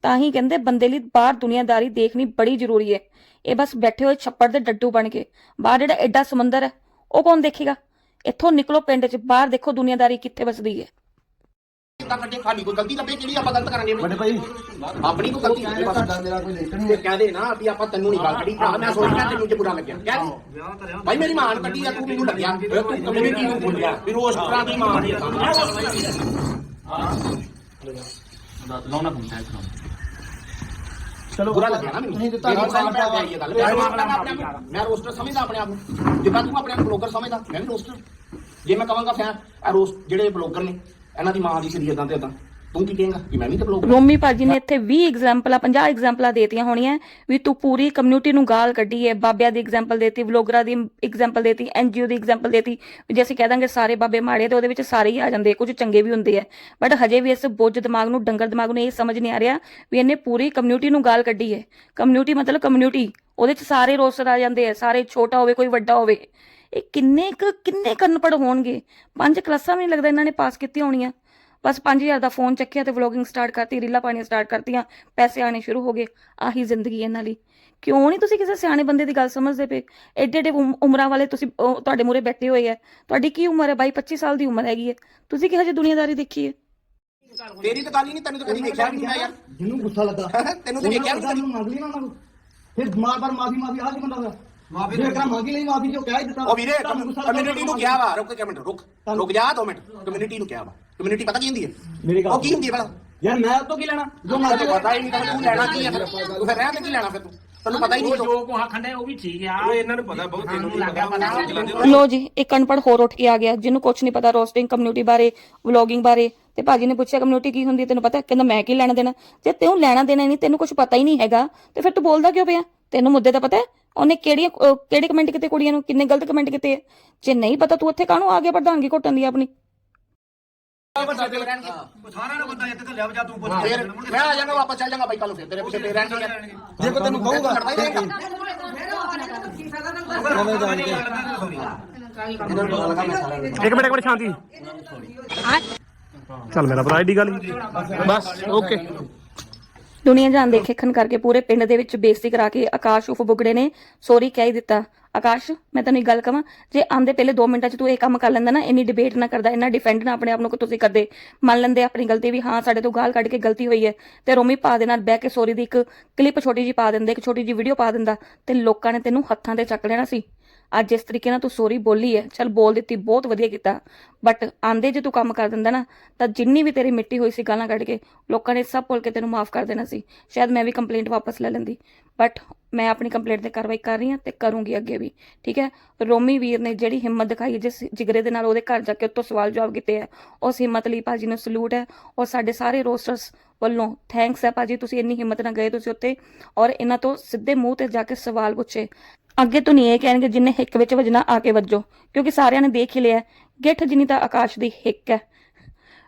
ਤਾਂ ਹੀ ਕਹਿੰਦੇ ਬੰਦੇ ਲਈ ਬਾਹਰ ਦੁਨੀਆਦਾਰੀ ਦੇਖਣੀ ਬੜੀ ਜ਼ਰੂਰੀ ਹੈ ਇਹ ਬਸ ਬੈਠੇ ਹੋਏ ਛੱਪੜ ਦੇ ਡੱਡੂ ਬਣ ਕੇ। ਬਾਹਰ ਜਿਹੜਾ ਐਡਾ ਸਮੁੰਦਰ ਹੈ ਉਹ ਕੌਣ ਦੇਖੇਗਾ? ਇੱਥੋਂ ਨਿਕਲੋ ਪਿੰਡ 'ਚ ਬਾਹਰ ਦੇਖੋ ਦੁਨੀਆਦਾਰੀ ਕਿੱਥੇ ਵਸਦੀ ਹੈ। ਤਾਂ ਕੱਢੇ ਖਾਲੀ ਕੋਈ ਗਲਤੀ ਲੱਭੇ ਕਿਹੜੀ ਆਪਾਂ ਗਲਤ ਕਰਾਂਗੇ? ਵੱਡੇ ਭਾਈ। ਆਪਣੀ ਕੋਈ ਗਲਤੀ ਨਹੀਂ ਬਸ। ਤੁਹਾਡਾ ਮੇਰਾ ਕੋਈ ਲਿੰਕ ਨਹੀਂ ਕਹਿ ਦੇ ਨਾ ਵੀ ਆਪਾਂ ਤੈਨੂੰ ਨਹੀਂ ਗੱਲ ਕਰੀ ਭਰਾ ਮੈਂ ਸੋਚਿਆ ਤੈਨੂੰ ਜੇ ਬੁਰਾ ਲੱਗਿਆ। ਕਹਿ ਦੇ। ਭਾਈ ਮੇਰੀ ਮਾਂ ਨੇ ਕੱਢੀ ਆ ਤੂੰ ਮੈਨੂੰ ਲੱਗਿਆ। ਤੂੰ ਕਮਿਊਨਿਟੀ ਨੂੰ ਬੋਲਿਆ? ਵੀ ਰੋਜ਼ ਤਰ੍ਹਾਂ ਦੀ ਮਾਂ ਦੀ ਚਲੋ ਬੁਰਾ ਲੱਗਿਆ ਨਾ ਮੈਨੂੰ। ਤੁਸੀਂ ਦਿੱਤਾ ਮੈਨੂੰ ਸਾਡਾ ਸਮਝ ਆ ਇਹ ਗੱਲ। ਮੈਂ ਰੋਸਟਰ ਆਪਣੇ ਆਪ ਨੂੰ- ਮੈਂ ਰੋਸਟਰ ਸਮਝਦਾ ਆਪਣੇ ਆਪ ਨੂੰ। ਜਿੱਦਾਂ ਤੂੰ ਆਪਣੇ ਆਪ ਨੂੰ ਬਲੌਗਰ ਸਮਝਦਾ ਮੈਂ ਵੀ ਰੋਸਟਰ। ਜੇ ਮੈਂ ਕਹਾਂਗਾ ਫੈਨ ਆ ਰੋਸਟ ਜਿਹੜੇ ਬਲੌਗਰ ਨੇ ਇਹਨਾਂ ਦੀ ਮਾਂ ਦੀ ਸਰੀਰ ਇਦਾਂ ਤੇ ਇਦਾਂ ਤੂੰ ਕੀ ਕਹੇਂਗਾ ਕਿ ਮੈਂ ਵੀ ਤਾਂ ਬਲੌਗਰ ਰੋਮੀ ਭਾਜੀ ਨੇ ਇੱਥੇ 20 ਐਗਜ਼ਾਮਪਲਾਂ 50 ਐਗਜ਼ਾਮਪਲਾਂ ਦੇਤੀਆਂ ਹੋਣੀਆਂ ਵੀ ਤੂੰ ਪੂਰੀ ਕਮਿਊਨਿਟੀ ਨੂੰ ਗਾਲ ਕੱਢੀ ਹੈ। ਬਾਬਿਆਂ ਦੀ ਐਗਜ਼ਾਮਪਲ ਦੇਤੀ, ਵਲੋਗਰਾਂ ਦੀ ਐਗਜ਼ਾਮਪਲ ਦੇਤੀ ਐਨਜੀਓ ਦੀ ਐਗਜ਼ਾਮਪਲ ਦੇਤੀ। ਜੇ ਅਸੀਂ ਕਹਿ ਦਾਂਗੇ ਸਾਰੇ ਬਾਬੇ ਮਾੜੇ, ਤੇ ਉਹਦੇ ਵਿੱਚ ਸਾਰੇ ਹੀ ਆ ਜਾਂਦੇ, ਕੁਝ ਚੰਗੇ ਵੀ ਹੁੰਦੇ ਆ ਬਟ ਹਜੇ ਵੀ ਇਸ ਬੋਝ ਦਿਮਾਗ ਨੂੰ, ਡੰਗਰ ਦਿਮਾਗ ਨੂੰ ਇਹ ਸਮਝ ਨਹੀਂ ਆ ਰਿਹਾ ਵੀ ਇਹਨੇ ਪੂਰੀ ਕਮਿਊਨਿਟੀ ਨੂੰ ਗਾਲ ਕੱਢੀ ਹੈ। ਕਮਿਊਨਿਟੀ ਮਤਲਬ ਕਮਿਊਨਿਟੀ ਉਹਦੇ ਚ ਸਾਰੇ ਰੋਸਟਰ ਆ ਜਾਂਦੇ ਆ ਸਾਰੇ ਛੋਟਾ ਹੋਵੇ, ਕੋਈ ਵੱਡਾ ਹੋਵੇ। ਇਹ ਕਿੰਨੇ ਕੁ, ਕਿੰਨੇ ਕੰਨਪੜ ਹੋਣਗੇ? ਪੰਜ ਕਲਾਸਾਂ ਵੀ ਨਹੀਂ ਲੱਗਦਾ ਇਹਨਾਂ ਨੇ ਪਾਸ ਕੀਤੀਆਂ ਹੋਣੀਆਂ। ਬਸ 5000 ਦਾ ਫੋਨ ਚੱਕਿਆ ਤੇ ਵਲੋਗਿੰਗ ਸਟਾਰਟ ਕਰਤੀ ਰੀਲਾਂ ਪਾਣੀਆਂ ਸਟਾਰਟ ਕਰਤੀਆਂ ਪੈਸੇ ਆਣੇ ਸ਼ੁਰੂ ਹੋ ਗਏ ਆਹੀ ਜ਼ਿੰਦਗੀ ਇਹਨਾਂ ਲਈ। ਕਿਉਂ ਨਹੀਂ ਤੁਸੀਂ ਕਿਸੇ ਸਿਆਣੇ ਬੰਦੇ ਦੀ ਗੱਲ ਸਮਝਦੇ ਪਏ? ਐਡੇ ਐਡੇ ਉਮ- ਉਮਰਾਂ ਵਾਲੇ ਤੁਸੀਂ ਤੁਹਾਡੇ ਮੂਰੇ ਬੈਠੇ ਹੋਏ ਆ। ਤੁਹਾਡੀ ਕੀ ਉਮਰ ਹੈ ਬਾਈ? 25 ਸਾਲ ਦੀ ਉਮਰ ਹੈਗੀ ਹੈ। ਤੁਸੀਂ ਕਿਹੋ ਜਿਹੀ ਦੁਨੀਆਦਾਰੀ ਦੇਖੀ ਹੈ? ਤੇਰੀ ਤਾਂ ਗੱਲ ਹੀ ਨਹੀਂ ਤੈਨੂੰ ਤਾਂ ਕਦੀ ਦੇਖਿਆ ਨਹੀਂ ਮੈਂ ਯਾਰ। ਜਿਹਨੂੰ ਗੁੱਸਾ ਲੱਗਾ। ਤੈਨੂੰ ਤਾਂ ਦੇਖਿਆ ਨਹੀਂ ਕਦੀ। ਮੰਗ ਲਈ ਨਾ ਉਹਨਾਂ। ਨੂੰ ਫਿਰ ਮਾਰ ਬਾਰ ਮਾਫੀ ਮਾਫੀ ਆਹ ਕੀ ਬੰਦਾ ਹੋਇਆ? ਮਾਫੀ ਦੇ ਕਰਾ ਮੰਗੀ ਲਈ ਮਾਫੀ ਜੋ ਕਹਿ ਦਿੱਤਾ। ਉਹ ਵੀਰੇ ਕਮਿਊਨਿਟੀ ਨੂੰ ਕਿਹਾ ਵਾ। ਰੁਕ ਇੱਕ ਮਿੰਟ ਰੁਕ। ਰੁਕ ਜਾ ਦੋ ਮਿੰਟ। ਕਮਿਊਨਿਟੀ ਨੂੰ ਕਿਹਾ ਵਾ। ਕਮਿਊਨਿਟੀ ਪਤਾ ਕੀ ਹੁੰਦੀ ਹੈ? ਮੇਰੀ ਗੱਲ ਉਹ ਕੀ ਹੁੰਦੀ ਹੈ ਭਲਾ? ਯਾਰ ਮੈਂ ਤੋਂ ਕੀ ਲੈਣਾ? ਜੋ ਮਰਜ਼ੀ ਪਤਾ ਹੀ ਨਹੀਂ ਤਾਂ ਤੂੰ ਲੈਣਾ ਕੀ ਹੈ ਫਿਰ? ਤੂੰ ਫਿਰ ਰਹਿਣ ਤੇ ਕੀ ਲੈਣਾ ਫਿਰ ਤੂੰ? ਤੈਨੂੰ ਪਤਾ ਹੀ ਨਹੀਂ ਜੋ। ਕੋ ਆਖੰਡੇ ਉਹ ਵੀ ਠੀਕ ਆ। ਉਹ ਇਹਨਾਂ ਨੂੰ ਪਤਾ ਬਹੁਤ ਤੈਨੂੰ ਨਹੀਂ ਪਤਾ। ਲੋ ਜੀ ਇੱਕ ਅਨਪੜ ਹੋਰ ਉੱਠ ਕੇ ਆ ਗਿਆ ਜਿਹਨੂੰ ਕੁਝ ਨਹੀਂ ਪਤਾ ਰੋਸਟਿੰਗ ਕਮਿਊਨਿਟੀ ਬਾਰੇ ਵਲੋਗਿੰਗ ਬਾਰੇ। ਤੇ ਭਾਜੀ ਨੇ ਪੁੱਛਿਆ ਕਮਿਊਨਿਟੀ ਕੀ ਹੁੰਦੀ ਹੈ ਤੈਨੂੰ ਪਤਾ? ਕਹਿੰਦਾ ਮੈਂ ਕੀ ਲੈਣਾ ਦੇਣਾ? ਜੇ ਤੈਨੂੰ ਲੈਣਾ ਦੇਣਾ ਨਹੀਂ ਤੈਨੂੰ ਕੁਝ ਪਤਾ ਹੀ ਨਹੀਂ ਹੈਗਾ। ਤੇ ਫਿਰ ਤੂੰ ਬੋਲਦਾ ਕਿਉਂ ਪਿਆ? ਤੈਨੂੰ ਮੁੱਦੇ ਦਾ ਪਤਾ ਹੈ? ਉਹਨੇ ਕਿਹੜੀਆਂ ਅਹ ਕਿਹੜੇ ਕਮੈਂਟ ਕੀਤੇ ਕੁੜੀਆਂ ਨੂੰ? ਕਿੰਨੇ ਗਲਤ ਕਮੈਂਟ ਕੀਤੇ ਜੇ ਨਹੀਂ ਪਤਾ ਤੂੰ ਉੱਥੇ ਕਾਹਨੂੰ ਆ ਗਿਆ? ਪ੍ਰਧਾਨਗੀ ਘੁੱਟਣ ਦੀ ਆਪਣੀ। ਸਾਰਿਆਂ ਨੂੰ ਬੰਦਾ ਇੱਥੇ ਤੇ ਲਿਆ ਜਾ ਤੂੰ ਪੁੱਛ ਫਿਰ ਮੈਂ ਆ ਜਾਗਾ ਵਾਪਸ ਚੱਲ ਜਾਗਾ ਬਾਈ ਕੱਲ ਫਿਰ ਤੇਰੇ ਪਿੱਛੇ ਤੇ ਰਹਿਣ ਜੇ ਕੋਈ ਤੈਨੂੰ ਕਹੂਗਾ ਇੱਕ ਮਿੰਟ ਇੱਕ ਮਿੰਟ ਸ਼ਾਂਤੀ। ਚੱਲ ਮੇਰਾ ਭਰਾ ਐਡੀ ਗੱਲ। ਬਸ ਓਕੇ। ਦੁਨੀਆ ਜਾਨ ਦੇ ਖੇਖਣ ਕਰਕੇ ਪੂਰੇ ਪਿੰਡ ਦੇ ਵਿੱਚ ਬੇਇੱਜ਼ਤੀ ਕਰਾ ਕੇ ਆਕਾਸ਼ ਉਫ ਬੁਗੜੇ ਨੇ। ਸੋਰੀ ਕਹਿ ਦਿੱਤਾ। ਆਕਾਸ਼, ਮੈਂ ਤੈਨੂੰ ਇੱਕ ਗੱਲ ਕਵਾਂ, ਜੇ ਆਂਦੇ ਪਹਿਲੇ 2 ਮਿੰਟਾਂ 'ਚ ਤੂੰ ਇਹ ਕੰਮ ਕਰ ਲੈਂਦਾ ਨਾ, ਇੰਨੀ ਡਿਬੇਟ ਨਾ ਕਰਦਾ, ਇੰਨਾ ਡਿਫੈਂਡ ਨਾ ਆਪਣੇ ਆਪ ਨੂੰ ਕਿ ਤੁਸੀਂ ਕਰਦੇ ਮੰਨ ਲੈਂਦੇ ਆਪਣੀ ਗਲਤੀ ਵੀ, ਹਾਂ, ਸਾਡੇ ਤੋਂ ਗਾਲ ਕੱਢ ਕੇ ਗਲਤੀ ਹੋਈ ਹੈ ਤੇ ਰੋਮੀ ਪਾ ਦੇ ਨਾਲ ਬਹਿ ਕੇ ਸੋਰੀ ਦੀ ਇੱਕ ਕਲਿੱਪ ਛੋਟੀ ਜੀ ਪਾ ਦਿੰਦੇ, ਇੱਕ ਛੋਟੀ ਜੀ ਵੀਡੀਓ ਪਾ ਦਿੰਦਾ ਤੇ ਲੋਕਾਂ ਨੇ ਤੈਨੂੰ ਹੱਥਾਂ ਤੇ ਚੱਕ ਲੈਣਾ ਸੀ। ਅੱਜ ਜਿਸ ਤਰੀਕੇ ਨਾਲ ਤੂੰ ਸੋਰੀ ਬੋਲੀ ਹੈ, ਚਲ ਬੋਲ ਦਿੱਤੀ, ਬਹੁਤ ਵਧੀਆ ਕੀਤਾ। ਬਟ ਆਂਦੇ ਜੇ ਤੂੰ ਕੰਮ ਕਰ ਦਿੰਦਾ ਨਾ, ਤਾਂ ਜਿੰਨੀ ਵੀ ਤੇਰੀ ਮਿੱਟੀ ਹੋਈ ਸੀ ਗਾਲਾਂ ਕੱਢ ਕੇ, ਲੋਕਾਂ ਨੇ ਸਭ ਭੁੱਲ ਕੇ ਤੈਨੂੰ ਮਾਫ ਕਰ ਦੇਣਾ ਸੀ। ਸ਼ਾਇਦ ਮੈਂ ਵੀ ਕੰਪਲੇਂਟ ਵਾਪਸ ਲੈ ਲੈਂਦੀ। ਬਟ ਮੈਂ ਆਪਣੀ ਕੰਪਲੇਂਟ ਤੇ ਕਾਰਵਾਈ ਕਰ ਰਹੀ ਹਾਂ ਤੇ ਕਰੂੰਗੀ ਅੱਗੇ ਵੀ, ਠੀਕ ਹੈ? ਰੋਮੀ ਵੀਰ ਨੇ ਜਿਹੜੀ ਹਿੰਮਤ ਦਿਖਾਈ, ਜਿਸ ਜਿਗਰੇ ਦੇ ਨਾਲ ਉਹਦੇ ਘਰ ਜਾ ਕੇ ਉੱਤੋਂ ਸਵਾਲ ਜਵਾਬ ਕੀਤੇ ਆ, ਉਸ ਹਿੰਮਤ ਲਈ ਭਾਜੀ ਨੂੰ ਸਲੂਟ ਹੈ। ਔਰ ਸਾਡੇ ਸਾਰੇ ਰੋਸਟਰਸ ਵੱਲੋਂ ਥੈਂਕਸ ਹੈ ਭਾਜੀ, ਤੁਸੀਂ ਇੰਨੀ ਹਿੰਮਤ ਨਾਲ ਗਏ ਤੁਸੀਂ ਉੱਤੇ ਔਰ ਇਹਨਾਂ ਤੋਂ ਸਿੱਧੇ ਮੂੰਹ ਤੇ ਜਾ ਕੇ ਸਵਾਲ ਪੁੱਛੇ। ਅੱਗੇ ਤੋਂ ਨਹੀਂ ਇਹ ਕਹਿਣਗੇ ਜਿੰਨੇ ਹਿੱਕ ਵਿੱਚ ਵਜਣਾ ਆ ਕੇ ਵੱਜੋ, ਕਿਉਂਕਿ ਸਾਰਿਆਂ ਨੇ ਦੇਖ ਹੀ ਲਿਆ ਗਿੱਠ ਜਿੰਨੀ ਤਾਂ ਆਕਾਸ਼ ਦੀ ਹਿੱਕ ਹੈ।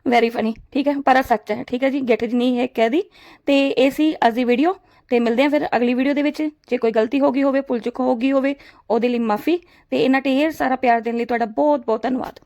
ਵੈਰੀ ਫਨੀ ਠੀਕ ਹੈ? ਪਰ ਸੱਚ ਹੈ, ਠੀਕ ਹੈ ਜੀ? ਗਿੱਠ ਜਿੰਨੀ ਹਿੱਕ ਹੈ ਦੀ ਤੇ ਇਹ ਸੀ ਅੱਜ ਦੀ ਵੀਡੀਓ ਤੇ ਮਿਲਦੇ ਹਾਂ ਫਿਰ ਅਗਲੀ ਵੀਡੀਓ ਦੇ ਵਿੱਚ। ਜੇ ਕੋਈ ਗਲਤੀ ਹੋ ਗਈ ਹੋਵੇ, ਭੁੱਲ ਚੁੱਕ ਹੋ ਗਈ ਹੋਵੇ, ਉਹਦੇ ਲਈ ਮਾਫੀ। ਤੇ ਇਹਨਾਂ ਢੇਰ ਸਾਰਾ ਪਿਆਰ ਦੇਣ ਲਈ ਤੁਹਾਡਾ ਬਹੁਤ ਬਹੁਤ ਧੰਨਵਾਦ।